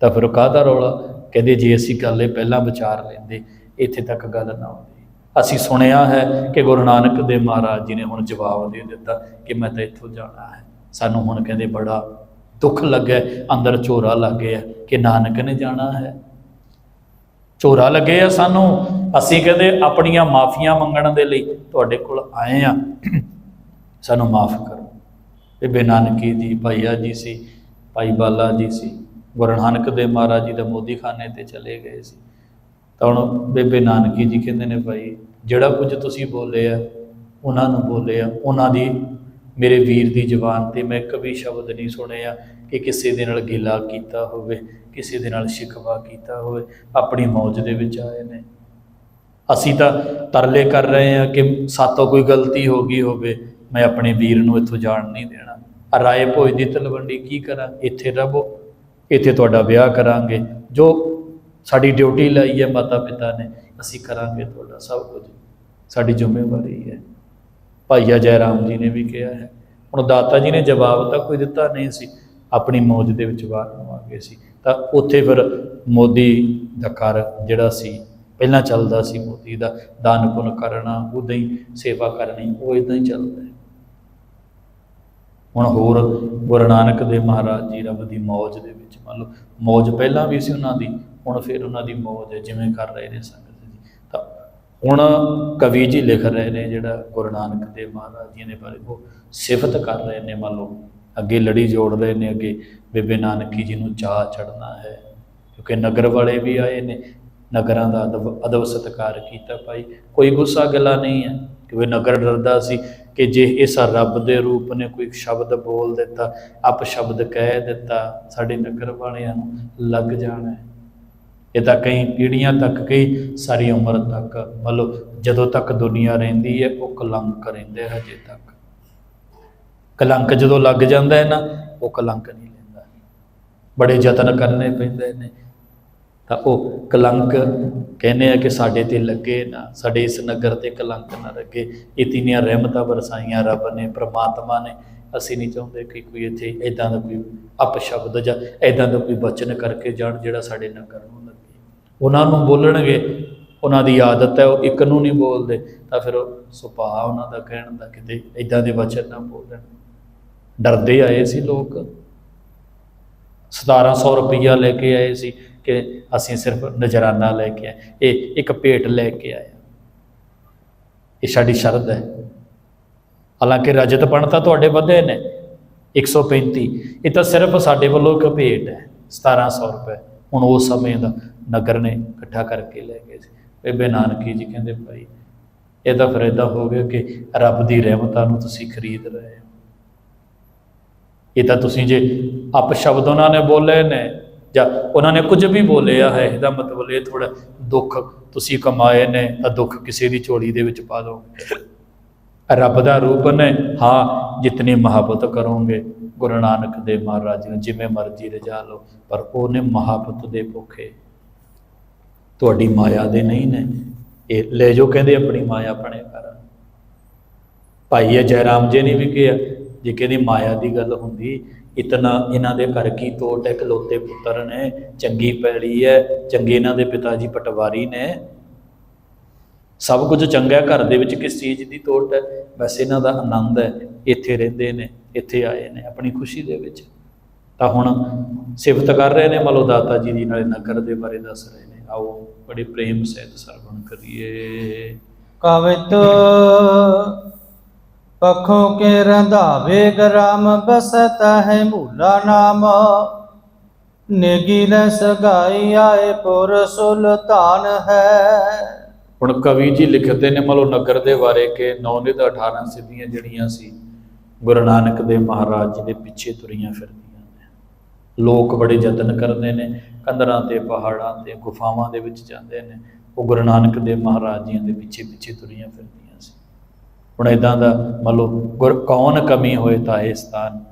ਤਾਂ ਫਿਰ ਕਾਹਦਾ ਰੌਲਾ? ਕਹਿੰਦੇ ਜੇ ਅਸੀਂ ਗੱਲ ਇਹ ਪਹਿਲਾਂ ਵਿਚਾਰ ਲੈਂਦੇ, ਇੱਥੇ ਤੱਕ ਗੱਲ ਨਾ ਆਉਂਦੀ। ਅਸੀਂ ਸੁਣਿਆ ਹੈ ਕਿ ਗੁਰੂ ਨਾਨਕ ਦੇਵ ਮਹਾਰਾਜ ਜੀ ਨੇ ਹੁਣ ਜਵਾਬ ਦੇ ਦਿੱਤਾ ਕਿ ਮੈਂ ਤਾਂ ਇੱਥੋਂ ਜਾਣਾ ਹੈ। ਸਾਨੂੰ ਹੁਣ ਕਹਿੰਦੇ ਬੜਾ ਦੁੱਖ ਲੱਗਿਆ, ਅੰਦਰ ਝੋਰਾ ਲੱਗ ਗਿਆ ਕਿ ਨਾਨਕ ਨੇ ਜਾਣਾ ਹੈ। ਝੋਰਾ ਲੱਗੇ ਆ ਸਾਨੂੰ, ਅਸੀਂ ਕਹਿੰਦੇ ਆਪਣੀਆਂ ਮਾਫੀਆਂ ਮੰਗਣ ਦੇ ਲਈ ਤੁਹਾਡੇ ਕੋਲ ਆਏ ਆ। ਸਾਨੂੰ ਮਾਫ ਕਰੋ। ਬੇਬੇ ਨਾਨਕੀ ਜੀ ਭਾਈਆ ਜੀ ਸੀ, ਭਾਈ ਬਾਲਾ ਜੀ ਸੀ। ਗੁਰੂ ਨਾਨਕ ਦੇਵ ਮਹਾਰਾਜ ਜੀ ਦਾ ਮੋਦੀਖਾਨੇ ਤੇ ਚਲੇ ਗਏ ਸੀ। ਤਾਂ ਹੁਣ ਬੇਬੇ ਨਾਨਕੀ ਜੀ ਕਹਿੰਦੇ ਨੇ ਭਾਈ, ਜਿਹੜਾ ਕੁਝ ਤੁਸੀਂ ਬੋਲੇ ਆ ਉਹਨਾਂ ਨੂੰ ਬੋਲੇ ਆ ਉਹਨਾਂ ਦੀ, ਮੇਰੇ ਵੀਰ ਦੀ ਜ਼ੁਬਾਨ ਤੇ ਮੈਂ ਕभी ਸ਼ਬਦ ਨਹੀਂ ਸੁਣਿਆ ਕਿ ਕਿਸੇ ਦੇ ਨਾਲ ਗਿਲਾ ਕੀਤਾ ਹੋਵੇ, ਕਿਸੇ ਦੇ ਨਾਲ ਸ਼ਿਕਵਾ ਕੀਤਾ ਹੋਵੇ, ਆਪਣੀ ਮੌਜ ਦੇ ਵਿੱਚ ਆਏ ਨੇ। ਅਸੀਂ ਤਾਂ ਤਰਲੇ ਕਰ ਰਹੇ ਹਾਂ ਕਿ ਸਾਤੋਂ ਕੋਈ ਗਲਤੀ ਹੋ ਗਈ ਹੋਵੇ, ਮੈਂ ਆਪਣੇ ਵੀਰ ਨੂੰ ਇੱਥੋਂ ਜਾਣ ਨਹੀਂ ਦੇਣਾ। ਰਾਏ ਭੋਜ ਦੀ ਤਲਵੰਡੀ ਕੀ ਕਰਾਂ? ਇੱਥੇ ਰਹੋ ਇੱਥੇ ਤੁਹਾਡਾ ਵਿਆਹ ਕਰਾਂਗੇ, ਜੋ ਸਾਡੀ ਡਿਊਟੀ ਲਈ ਹੈ ਮਾਤਾ ਪਿਤਾ ਨੇ, ਅਸੀਂ ਕਰਾਂਗੇ ਤੁਹਾਡਾ ਸਭ ਕੁਝ। ਸਾਡੀ ਜ਼ਿੰਮੇਵਾਰੀ ਹੈ। ਭਾਈਆ ਜੈ ਰਾਮ ਜੀ ਨੇ ਵੀ ਕਿਹਾ ਹੈ। ਹੁਣ ਦਾਤਾ ਜੀ ਨੇ ਜਵਾਬ ਤਾਂ ਕੋਈ ਦਿੱਤਾ ਨਹੀਂ ਸੀ। ਆਪਣੀ ਮੌਜ ਦੇ ਵਿੱਚ ਬਾਹਰ ਨੂੰ ਆ ਗਏ ਸੀ। ਤਾਂ ਉੱਥੇ ਫਿਰ ਮੋਦੀ ਦਾ ਘਰ ਜਿਹੜਾ ਸੀ, ਪਹਿਲਾਂ ਚੱਲਦਾ ਸੀ ਮੋਦੀ ਦਾ ਦਾਨ ਪੁੰਨ ਕਰਨਾ ਉਦਾਂ ਹੀ ਸੇਵਾ ਕਰਨੀ, ਉਹ ਇਦਾਂ ਹੀ ਚੱਲਦਾ ਹੈ। ਹੁਣ ਹੋਰ ਗੁਰੂ ਨਾਨਕ ਦੇਵ ਮਹਾਰਾਜ ਜੀ ਰੱਬ ਦੀ ਮੌਜ ਦੇ ਵਿੱਚ ਮੰਨ ਲਓ, ਮੌਜ ਪਹਿਲਾਂ ਵੀ ਸੀ ਉਹਨਾਂ ਦੀ, ਹੁਣ ਫਿਰ ਉਹਨਾਂ ਦੀ ਮੌਜ ਹੈ, ਜਿਵੇਂ ਕਰ ਰਹੇ ਨੇ ਸੰਗਤ ਜੀ। ਤਾਂ ਹੁਣ ਕਵੀ ਜੀ ਲਿਖ ਰਹੇ ਨੇ ਜਿਹੜਾ ਗੁਰੂ ਨਾਨਕ ਦੇਵ ਮਹਾਰਾਜ ਜੀ ਦੇ ਬਾਰੇ, ਉਹ ਸਿਫਤ ਕਰ ਰਹੇ ਨੇ ਮੰਨ ਲਓ, ਅੱਗੇ ਲੜੀ ਜੋੜ ਰਹੇ ਨੇ, ਅੱਗੇ ਬੇਬੇ ਨਾਨਕੀ ਜੀ ਨੂੰ ਚਾਹ ਚੜਨਾ ਹੈ। ਕਿਉਂਕਿ ਨਗਰ ਵਾਲੇ ਵੀ ਆਏ ਨੇ, ਨਗਰਾਂ ਦਾ ਅਦਬ ਅਦਬ ਸਤਿਕਾਰ ਕੀਤਾ ਭਾਈ, ਕੋਈ ਗੁੱਸਾ ਗਿਲਾ ਨਹੀਂ ਹੈ। ਕਿ ਵੀ ਨਗਰ ਡਰਦਾ ਸੀ ਕਿ ਜੇ ਇਸ ਰੱਬ ਦੇ ਰੂਪ ਨੇ ਕੋਈ ਸ਼ਬਦ ਬੋਲ ਦਿੱਤਾ, ਅਪ ਸ਼ਬਦ ਕਹਿ ਦਿੱਤਾ, ਸਾਡੇ ਨਗਰ ਵਾਲਿਆਂ ਨੂੰ ਲੱਗ ਜਾਣਾ ਇਹ ਤਾਂ ਕਈ ਪੀੜ੍ਹੀਆਂ ਤੱਕ, ਕਈ ਸਾਰੀ ਉਮਰ ਤੱਕ, ਮਤਲਬ ਜਦੋਂ ਤੱਕ ਦੁਨੀਆ ਰਹਿੰਦੀ ਹੈ, ਉਹ ਕਲੰਕ ਰਹਿੰਦੇ ਹਜੇ ਤੱਕ। ਕਲੰਕ ਜਦੋਂ ਲੱਗ ਜਾਂਦਾ ਹੈ ਨਾ, ਉਹ ਕਲੰਕ ਨਹੀਂ ਲੈਂਦਾ। ਬੜੇ ਯਤਨ ਕਰਨੇ ਪੈਂਦੇ ਨੇ। ਤਾਂ ਉਹ ਕਲੰਕ ਕਹਿੰਦੇ ਆ ਕਿ ਸਾਡੇ ਤੇ ਲੱਗੇ ਨਾ, ਸਾਡੇ ਇਸ ਨਗਰ ਤੇ ਕਲੰਕ ਨਾ ਲੱਗੇ। ਇਤਨੀਆਂ ਰਹਿਮਤਾਂ ਵਰਸਾਈਆਂ ਰੱਬ ਨੇ, ਪ੍ਰਮਾਤਮਾ ਨੇ। ਅਸੀਂ ਨਹੀਂ ਚਾਹੁੰਦੇ ਕਿ ਕੋਈ ਇੱਥੇ ਇਦਾਂ ਦਾ ਕੋਈ ਅਪਸ਼ਬਦ ਜਾਂ ਇਦਾਂ ਦਾ ਕੋਈ ਬਚਨ ਕਰਕੇ ਜਾਣ ਜਿਹੜਾ ਸਾਡੇ ਨਗਰ ਨੂੰ ਲੱਗੇ। ਉਹਨਾਂ ਨੂੰ ਬੋਲਣਗੇ, ਉਹਨਾਂ ਦੀ ਆਦਤ ਹੈ, ਉਹ ਇੱਕ ਨੂੰ ਨਹੀਂ ਬੋਲਦੇ। ਤਾਂ ਫਿਰ ਉਹ ਸੁਭਾਅ ਉਹਨਾਂ ਦਾ ਕਹਿਣ ਦਾ ਕਿਤੇ ਇਦਾਂ ਦੇ ਵਚਨ ਨਾ ਬੋਲਣ। ਡਰਦੇ ਆਏ ਸੀ ਲੋਕ। 1700 ਰੁਪਈਆ ਲੈ ਕੇ ਆਏ ਸੀ। ਕਿ ਅਸੀਂ ਸਿਰਫ ਨਜ਼ਰਾਨਾ ਲੈ ਕੇ ਆਏ। ਇਹ ਇੱਕ ਭੇਟ ਲੈ ਕੇ ਆਏ। ਇਹ ਸਾਡੀ ਸ਼ਰਤ ਹੈ। ਹਾਲਾਂਕਿ ਰਜਤਪਣ ਤਾਂ ਤੁਹਾਡੇ ਵਧੇ ਨੇ 135 ਇਹ ਤਾਂ ਸਿਰਫ ਸਾਡੇ ਵੱਲੋਂ ਇੱਕ ਭੇਟ ਹੈ 1700 ਰੁਪਏ। ਹੁਣ ਉਸ ਸਮੇਂ ਦਾ ਨਗਰ ਨੇ ਇਕੱਠਾ ਕਰਕੇ ਲੈ ਗਏ ਸੀ। ਬੇਬੇ ਨਾਨਕੀ ਜੀ ਕਹਿੰਦੇ, ਭਾਈ, ਇਹ ਤਾਂ ਫਿਰ ਏਦਾਂ ਹੋ ਗਿਆ ਕਿ ਰੱਬ ਦੀ ਰਹਿਮਤਾਂ ਨੂੰ ਤੁਸੀਂ ਖਰੀਦ ਰਹੇ ਹੋ। ਇਹ ਤਾਂ ਤੁਸੀਂ ਜੇ ਅਪਸ਼ਬਦ ਉਹਨਾਂ ਨੇ ਬੋਲੇ ਨੇ ਜਾਂ ਉਹਨਾਂ ਨੇ ਕੁਝ ਵੀ ਬੋਲਿਆ ਹੈ, ਇਹਦਾ ਮਤਲਬ ਇਹ ਥੋੜਾ ਦੁੱਖ ਤੁਸੀਂ ਕਮਾਏ ਨੇ, ਤਾਂ ਦੁੱਖ ਕਿਸੇ ਦੀ ਝੋਲੀ ਦੇ ਵਿੱਚ ਪਾ ਦੋਗੇ ਰੱਬ ਦਾ ਰੂਪ ਨੇ, ਹਾਂ, ਜਿਤਨੀ ਮੁਹੱਬਤ ਕਰੋਗੇ, ਗੁਰੂ ਨਾਨਕ ਦੇ ਮਹਾਰਾਜ ਨੂੰ ਜਿਵੇਂ ਮਰਜ਼ੀ ਰਜਾ ਲਓ, ਪਰ ਉਹਨੇ ਮੁਹੱਬਤ ਦੇ ਭੁੱਖੇ। ਤੁਹਾਡੀ ਮਾਇਆ ਦੇ ਨਹੀਂ ਨੇ। ਇਹ ਲੈ ਜੋ ਕਹਿੰਦੇ ਆਪਣੀ ਮਾਇਆ ਆਪਣੇ ਘਰ। ਭਾਈ ਜੈਰਾਮ ਜੀ ਨੇ ਵੀ ਕਿਹਾ, ਜੇ ਕਹਿੰਦੀ ਮਾਇਆ ਦੀ ਗੱਲ ਹੁੰਦੀ ਇਤਨਾ ਇਹਨਾਂ ਦੇ ਘਰ ਕੀ ਤੋਟ ਹੈ ਇਕਲੌਤੇ ਪੁੱਤਰ ਨੇ ਚੰਗੀ ਪੈੜੀ ਹੈ ਚੰਗੇ ਇਹਨਾਂ ਦੇ ਪਿਤਾ ਜੀ ਪਟਵਾਰੀ ਨੇ। ਸਭ ਕੁਝ ਚੰਗਾ ਹੈ, ਘਰ ਦੇ ਵਿੱਚ ਕਿਸ ਚੀਜ਼ ਦੀ ਤੋਟ ਹੈ? ਬਸ ਇਹਨਾਂ ਦਾ ਆਨੰਦ ਹੈ ਇੱਥੇ ਰਹਿੰਦੇ ਨੇ ਇੱਥੇ ਆਏ ਨੇ ਆਪਣੀ ਖੁਸ਼ੀ ਦੇ ਵਿੱਚ। ਤਾਂ ਹੁਣ ਸਿਫਤ ਕਰ ਰਹੇ ਨੇ ਮਲੋ ਦਾਤਾ ਜੀ ਦੀ ਨਾਲੇ ਨਗਰ ਦੇ ਬਾਰੇ ਦੱਸ ਰਹੇ ਨੇ। ਆਓ ਬੜੇ ਪ੍ਰੇਮ ਸਹਿਤ ਸਰਵਣ ਕਰੀਏ। ਕਵਿਤ ਪਖੋਂ ਕੇ ਰੰਧਾਵੇ ਗ੍ਰਾਮ ਬਸਤ ਹੈ ਮੂਲਾ ਨਾਮ। ਨੇਗੀਲ ਸਗਾਈ ਆਏ ਪੁਰ ਸੁਲਤਾਨ ਹੈ। ਹੁਣ ਕਵੀ ਜੀ ਲਿਖਦੇ ਨੇ ਮਲੋ ਨਗਰ ਦੇ ਬਾਰੇ ਕਿ ਨੌ ਨਿਧ 18 ਸਿੱਧੀਆਂ ਜਿਹੜੀਆਂ ਸੀ, ਗੁਰੂ ਨਾਨਕ ਦੇ ਮਹਾਰਾਜ ਜੀ ਦੇ ਪਿੱਛੇ ਤੁਰੀਆਂ ਫਿਰਦੀਆਂ ਨੇ। ਲੋਕ ਬੜੇ ਯਤਨ ਕਰਦੇ ਨੇ ਕੰਦਰਾਂ ਤੇ, ਪਹਾੜਾਂ ਤੇ, ਗੁਫਾਵਾਂ ਦੇ ਵਿੱਚ ਜਾਂਦੇ ਨੇ। ਉਹ ਗੁਰੂ ਨਾਨਕ ਦੇ ਮਹਾਰਾਜ ਜੀਆਂ ਦੇ ਪਿੱਛੇ ਪਿੱਛੇ ਤੁਰੀਆਂ ਫਿਰਦੀਆਂ ਹੁਣ ਇਦਾਂ ਦਾ ਮੰਨ ਲਓ ਗੁਰ ਕੌਣ ਕਮੀ ਹੋਏ ਤਾਂ ਇਹ ਸਥਾਨ।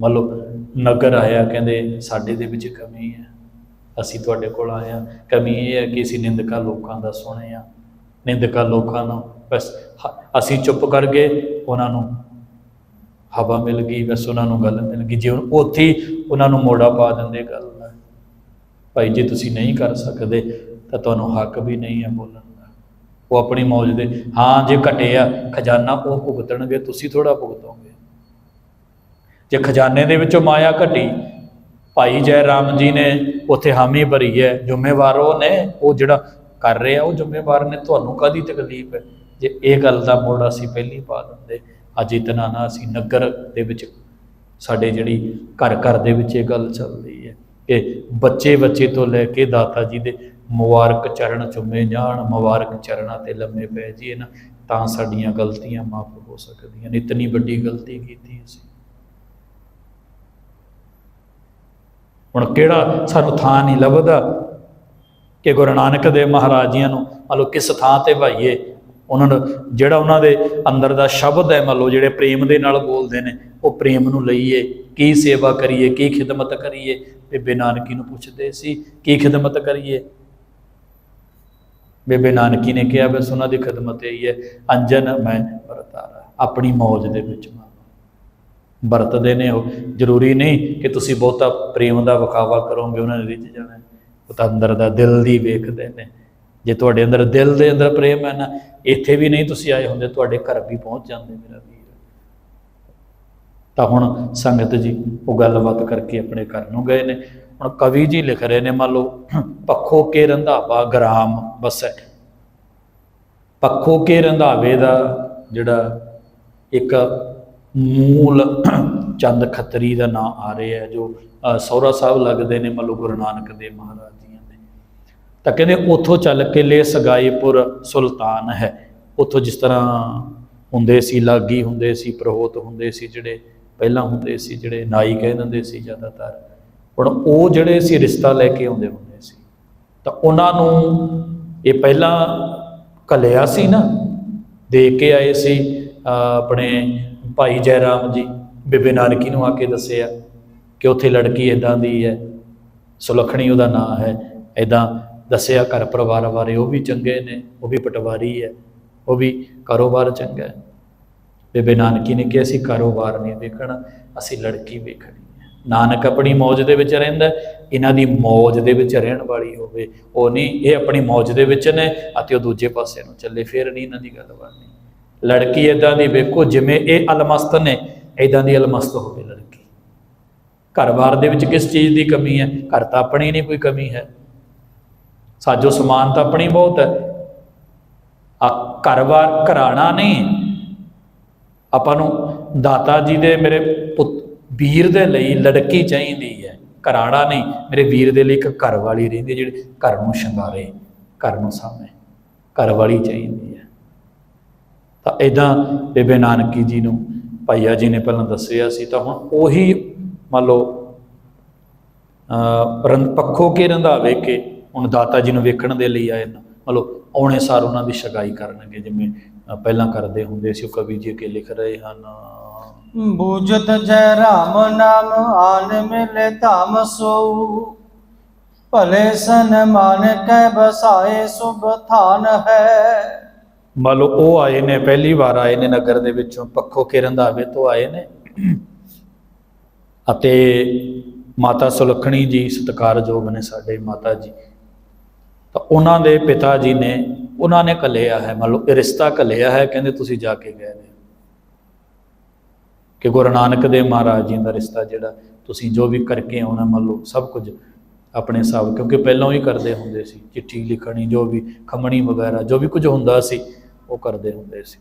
ਮੰਨ ਲਓ ਨਗਰ ਆਇਆ ਕਹਿੰਦੇ ਸਾਡੇ ਦੇ ਵਿੱਚ ਕਮੀ ਹੈ। ਅਸੀਂ ਤੁਹਾਡੇ ਕੋਲ ਆਏ ਹਾਂ। ਕਮੀ ਇਹ ਹੈ ਕਿ ਅਸੀਂ ਨਿੰਦਕਾ ਲੋਕਾਂ ਦਾ ਸੁਣੇ ਆ ਨਿੰਦਕਾ ਲੋਕਾਂ ਨੂੰ ਬਸ ਹ- ਅਸੀਂ ਚੁੱਪ ਕਰ ਗਏ, ਉਹਨਾਂ ਨੂੰ ਹਵਾ ਮਿਲ ਗਈ, ਬਸ ਉਹਨਾਂ ਨੂੰ ਗੱਲ ਮਿਲ ਗਈ। ਜੇ ਹੁਣ ਉੱਥੇ ਉਹਨਾਂ ਨੂੰ ਮੋੜਾ ਪਾ ਦਿੰਦੇ ਗੱਲ ਦਾ ਭਾਈ ਜੇ ਤੁਸੀਂ ਨਹੀਂ ਕਰ ਸਕਦੇ ਤਾਂ ਤੁਹਾਨੂੰ ਹੱਕ ਵੀ ਨਹੀਂ ਹੈ ਬੋਲਣ ਉਹ ਆਪਣੀ ਮੌਜ ਦੇ, ਹਾਂ, ਜੇ ਘਟਿਆ ਖਜ਼ਾਨਾ ਉਹ ਭੁਗਤਣਗੇ, ਤੁਸੀਂ ਥੋੜਾ ਭੁਗਤੋਗੇ। ਜੇ ਖਜ਼ਾਨੇ ਦੇ ਵਿੱਚੋਂ ਮਾਇਆ ਘਟੀ, ਭਾਈ ਜੈ ਰਾਮ ਜੀ ਨੇ ਉੱਥੇ ਹਾਮੀ ਭਰੀ ਹੈ, ਜ਼ਿੰਮੇਵਾਰ ਉਹ ਨੇ, ਉਹ ਜਿਹੜਾ ਕਰ ਰਿਹਾ, ਉਹ ਜ਼ਿੰਮੇਵਾਰ ਨੇ, ਤੁਹਾਨੂੰ ਕਾਦੀ ਤਕਲੀਫ ਹੈ? ਜੇ ਇਹ ਗੱਲ ਦਾ ਮੋੜ ਅਸੀਂ ਪਹਿਲੀ ਪਾ ਦਿੰਦੇ ਅੱਜ ਇਤਨਾ ਨਾ ਅਸੀਂ ਨਗਰ ਦੇ ਵਿੱਚ, ਸਾਡੇ ਜਿਹੜੀ ਘਰ ਘਰ ਦੇ ਵਿੱਚ ਇਹ ਗੱਲ ਚੱਲਦੀ ਹੈ ਕਿ ਬੱਚੇ ਬੱਚੇ ਤੋਂ ਲੈ ਕੇ ਦਾਤਾ ਜੀ ਦੇ ਮੁਬਾਰਕ ਚਰਨ ਚੁੰਮੇ ਜਾਣ, ਮੁਬਾਰਕ ਚਰਨਾਂ ਤੇ ਲੰਮੇ ਪੈ ਜੀਏ ਨਾ, ਤਾਂ ਸਾਡੀਆਂ ਗਲਤੀਆਂ ਮਾਫ ਹੋ ਸਕਦੀਆਂ ਨੇ। ਇਤਨੀ ਵੱਡੀ ਗਲਤੀ ਕੀਤੀ ਅਸੀਂ। ਹੁਣ ਕਿਹੜਾ ਸਾਨੂੰ ਥਾਂ ਨਹੀਂ ਲੱਭਦਾ ਕਿ ਗੁਰੂ ਨਾਨਕ ਦੇਵ ਮਹਾਰਾਜੀਆਂ ਨੂੰ, ਮੰਨ ਲਓ ਕਿਸ ਥਾਂ ਤੇ ਭਾਈਏ, ਉਹਨਾਂ ਨੂੰ ਜਿਹੜਾ ਉਹਨਾਂ ਦੇ ਅੰਦਰ ਦਾ ਸ਼ਬਦ ਹੈ, ਮੰਨ ਲਓ ਜਿਹੜੇ ਪ੍ਰੇਮ ਦੇ ਨਾਲ ਬੋਲਦੇ ਨੇ, ਉਹ ਪ੍ਰੇਮ ਨੂੰ ਲਈਏ, ਕੀ ਸੇਵਾ ਕਰੀਏ, ਕੀ ਖਿਦਮਤ ਕਰੀਏ, ਬੇਬੇ ਨਾਨਕੀ ਨੂੰ ਪੁੱਛਦੇ ਸੀ, ਕੀ ਖਿਦਮਤ ਕਰੀਏ ਬੇਬੇ ਨਾਨਕੀ ਨੇ ਕਿਹਾ, ਬਸ ਉਹਨਾਂ ਦੀ ਖਿਦਮਤ ਇਹੀ ਹੈ, ਅੰਜਨ, ਮੈਂ ਵਰਤਾਰਾ, ਆਪਣੀ ਮੌਜ ਦੇ ਵਿੱਚ ਵਰਤਦੇ ਨੇ ਉਹ। ਜ਼ਰੂਰੀ ਨਹੀਂ ਕਿ ਤੁਸੀਂ ਬਹੁਤਾ ਪ੍ਰੇਮ ਦਾ ਵਿਖਾਵਾ ਕਰੋਗੇ, ਉਹਨਾਂ ਨੇ ਵਿੱਚ ਜਾਣਾ। ਉਹ ਤਾਂ ਅੰਦਰ ਦਾ ਦਿਲ ਦੀ ਵੇਖਦੇ ਨੇ। ਜੇ ਤੁਹਾਡੇ ਅੰਦਰ ਦਿਲ ਦੇ ਅੰਦਰ ਪ੍ਰੇਮ ਹੈ ਨਾ, ਇੱਥੇ ਵੀ ਨਹੀਂ ਤੁਸੀਂ ਆਏ ਹੁੰਦੇ, ਤੁਹਾਡੇ ਘਰ ਵੀ ਪਹੁੰਚ ਜਾਂਦੇ ਮੇਰਾ ਵੀਰ। ਤਾਂ ਹੁਣ ਸੰਗਤ ਜੀ, ਉਹ ਗੱਲਬਾਤ ਕਰਕੇ ਆਪਣੇ ਘਰ ਨੂੰ ਗਏ ਨੇ। ਹੁਣ ਕਵੀ ਜੀ ਲਿਖ ਰਹੇ ਨੇ ਮੰਨ ਲਓ ਪੱਖੋ ਕੇ ਰੰਧਾਵਾ ਗ੍ਰਾਮ ਬਸੈ। ਪੱਖੋ ਕੇ ਰੰਧਾਵੇ ਦਾ ਜਿਹੜਾ ਇੱਕ ਮੂਲ ਚੰਦ ਖੱਤਰੀ ਦਾ ਨਾਂ ਆ ਰਿਹਾ ਹੈ ਜੋ ਅ, ਸਹੁਰਾ ਸਾਹਿਬ ਲੱਗਦੇ ਨੇ ਮੰਨ ਲਓ ਗੁਰੂ ਨਾਨਕ ਦੇ ਮਹਾਰਾਜ ਜੀਆਂ ਦੇ। ਤਾਂ ਕਹਿੰਦੇ ਉੱਥੋਂ ਚੱਲ ਕੇ ਲੈ ਸਗਾਈਪੁਰ ਸੁਲਤਾਨ ਹੈ। ਉੱਥੋਂ ਜਿਸ ਤਰ੍ਹਾਂ ਹੁੰਦੇ ਸੀ ਲਾਗੀ ਹੁੰਦੇ ਸੀ ਪ੍ਰਹੋਤ ਹੁੰਦੇ ਸੀ ਜਿਹੜੇ ਪਹਿਲਾਂ ਹੁੰਦੇ ਸੀ ਜਿਹੜੇ ਨਾਈ ਕਹਿ ਦਿੰਦੇ ਸੀ ਜ਼ਿਆਦਾਤਰ। ਹੁਣ ਉਹ ਜਿਹੜੇ ਸੀ ਰਿਸ਼ਤਾ ਲੈ ਕੇ ਆਉਂਦੇ ਹੁੰਦੇ ਸੀ, ਤਾਂ ਉਹਨਾਂ ਨੂੰ ਇਹ ਪਹਿਲਾਂ ਘੱਲਿਆ ਸੀ ਨਾ ਦੇ ਕੇ ਆਏ ਸੀ ਆਪਣੇ ਭਾਈ ਜੈਰਾਮ ਜੀ, ਬੇਬੇ ਨਾਨਕੀ ਨੂੰ ਆ ਕੇ ਦੱਸਿਆ ਕਿ ਉੱਥੇ ਲੜਕੀ ਇਦਾਂ ਦੀ ਹੈ, ਸੁਲੱਖਣੀ ਉਹਦਾ ਨਾਂ ਹੈ ਇਦਾਂ ਦੱਸਿਆ ਘਰ ਪਰਿਵਾਰ ਬਾਰੇ, ਉਹ ਵੀ ਚੰਗੇ ਨੇ, ਉਹ ਵੀ ਪਟਵਾਰੀ ਹੈ, ਉਹ ਵੀ ਕਾਰੋਬਾਰ ਚੰਗਾ ਹੈ। ਬੇਬੇ ਨਾਨਕੀ ਨੇ ਕਿਹਾ, ਅਸੀਂ ਕਾਰੋਬਾਰ ਨਹੀਂ ਵੇਖਣਾ, ਅਸੀਂ ਲੜਕੀ ਵੇਖਣੀ ਨਾਨਕ ਆਪਣੀ ਮੌਜ ਦੇ ਵਿੱਚ ਰਹਿੰਦਾ ਇਹਨਾਂ ਦੀ ਮੌਜ ਦੇ ਵਿੱਚ ਰਹਿਣ ਵਾਲੀ ਹੋਵੇ। ਉਹ ਨਹੀਂ, ਇਹ ਆਪਣੀ ਮੌਜ ਦੇ ਵਿੱਚ ਨੇ ਅਤੇ ਉਹ ਦੂਜੇ ਪਾਸੇ ਨੂੰ ਚੱਲੇ, ਫਿਰ ਨਹੀਂ ਇਹਨਾਂ ਦੀ ਗੱਲ ਬਣਨੀ। ਲੜਕੀ ਇਦਾਂ ਦੀ ਵੇਖੋ, ਜਿਵੇਂ ਇਹ ਅਲਮਸਤ ਨੇ ਇਦਾਂ ਦੀ ਅਲਮਸਤ ਹੋਵੇ ਲੜਕੀ। ਘਰ-ਬਾਰ ਦੇ ਵਿੱਚ ਕਿਸ ਚੀਜ਼ ਦੀ ਕਮੀ ਹੈ? ਘਰ ਤਾਂ ਆਪਣੀ ਨਹੀਂ ਕੋਈ ਕਮੀ ਹੈ। ਸਾਜੋ ਸਮਾਨ ਤਾਂ ਆਪਣੀ ਬਹੁਤ ਹੈ। ਆ ਘਰ-ਬਾਰ ਘਰਾਣਾ ਨਹੀਂ। ਆਪਾਂ ਨੂੰ ਦਾਤਾ ਜੀ ਦੇ ਮੇਰੇ ਵੀਰ ਦੇ ਲਈ ਲੜਕੀ ਚਾਹੀਦੀ ਹੈ। ਘਰਾਣਾ ਨਹੀਂ, ਮੇਰੇ ਵੀਰ ਦੇ ਲਈ ਇੱਕ ਘਰ ਵਾਲੀ ਰਹਿੰਦੀ ਜਿਹੜੀ ਘਰ ਨੂੰ ਸ਼ਿੰਗਾਰੇ, ਘਰ ਨੂੰ ਸਾਹਮਣੇ। ਘਰ ਵਾਲੀ ਚਾਹੀਦੀ ਹੈ। ਤਾਂ ਇਦਾਂ ਬੇਬੇ ਨਾਨਕੀ ਜੀ ਨੂੰ ਭਾਈਆ ਜੀ ਨੇ ਪਹਿਲਾਂ ਦੱਸਿਆ ਸੀ, ਤਾਂ ਹੁਣ ਉਹੀ ਮੰਨ ਲਓ, ਅਹ ਰੰ ਪੱਖੋ ਕੇ ਰੰਧਾਵੇ ਕੇ ਹੁਣ ਦਾਤਾ ਜੀ ਨੂੰ ਵੇਖਣ ਦੇ ਲਈ ਆਏ ਮਤਲਬ ਆਉਣੇ ਸਾਰ ਉਹਨਾਂ ਦੀ ਸ਼ਗਾਈ ਕਰਨਗੇ, ਜਿਵੇਂ ਪਹਿਲਾਂ ਕਰਦੇ ਹੁੰਦੇ ਸੀ ਉਹ ਕਵੀ ਜੀ ਕੇ ਲਿਖ ਰਹੇ ਹਨ। ਬੂਝਤ ਜੈ ਰਾਮ ਨਾਮ ਆਨ ਮਿਲੇ ਧਾਮ ਸੋ ਭਲੇ ਸਨ ਮਾਨ ਕੈ ਬਸਾਏ ਸੁਭ ਥਾਨ ਹੈ। ਮੰਨ ਲਓ ਉਹ ਆਏ ਨੇ ਪਹਿਲੀ ਵਾਰ ਆਏ ਨੇ ਨਗਰ ਦੇ ਵਿੱਚੋਂ ਪੱਖੋ ਕੇ ਰੰਧਾਵੇ ਤੋਂ ਆਏ ਨੇ। ਅਤੇ ਮਾਤਾ ਸੁਲੱਖਣੀ ਜੀ ਸਤਿਕਾਰਯੋਗ ਨੇ ਸਾਡੇ ਮਾਤਾ ਜੀ। ਤਾਂ ਉਹਨਾਂ ਦੇ ਪਿਤਾ ਜੀ ਨੇ ਉਹਨਾਂ ਨੇ ਕੱਲਿਆ ਹੈ, ਮੰਨ ਲਓ ਇਹ ਰਿਸ਼ਤਾ ਕੱਲਿਆ ਹੈ, ਕਹਿੰਦੇ ਤੁਸੀਂ ਜਾ ਕੇ ਗਏ ਨੇ। ਕਿ ਗੁਰੂ ਨਾਨਕ ਦੇਵ ਮਹਾਰਾਜ ਜੀ ਦਾ ਰਿਸ਼ਤਾ ਜਿਹੜਾ ਤੁਸੀਂ ਜੋ ਵੀ ਕਰਕੇ ਆਉਣਾ, ਮੰਨ ਲਓ ਸਭ ਕੁਝ ਆਪਣੇ ਹਿਸਾਬ ਕਿਉਂਕਿ ਪਹਿਲਾਂ ਹੀ ਕਰਦੇ ਹੁੰਦੇ ਸੀ, ਚਿੱਠੀ ਲਿਖਣੀ, ਜੋ ਵੀ ਖਮਣੀ ਵਗੈਰਾ, ਜੋ ਵੀ ਕੁਝ ਹੁੰਦਾ ਸੀ, ਉਹ ਕਰਦੇ ਹੁੰਦੇ ਸੀ।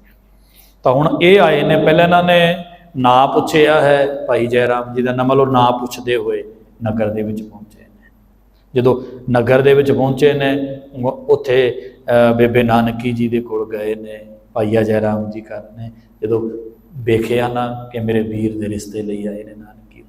ਤਾਂ ਹੁਣ ਇਹ ਆਏ ਨੇ, ਪਹਿਲਾਂ ਇਹਨਾਂ ਨੇ ਨਾਂ ਪੁੱਛਿਆ ਹੈ, ਭਾਈ ਜੈ ਰਾਮ ਜੀ ਦਾ ਨਾਮ ਲਓ ਨਾਂ ਪੁੱਛਦੇ ਹੋਏ ਨਗਰ ਦੇ ਵਿੱਚ ਪਹੁੰਚੇ ਨੇ। ਜਦੋਂ ਨਗਰ ਦੇ ਵਿੱਚ ਪਹੁੰਚੇ ਨੇ ਉੱਥੇ ਬੇਬੇ ਨਾਨਕੀ ਜੀ ਦੇ ਕੋਲ ਗਏ ਨੇ, ਭਾਈਆ ਜੈ ਰਾਮ ਜੀ ਘਰ ਨੇ। ਜਦੋਂ ਵੇਖਿਆ ਨਾ ਕਿ ਮੇਰੇ ਵੀਰ ਦੇ ਰਿਸ਼ਤੇ ਲਈ ਆਏ ਨੇ ਨਾਨਕੀ,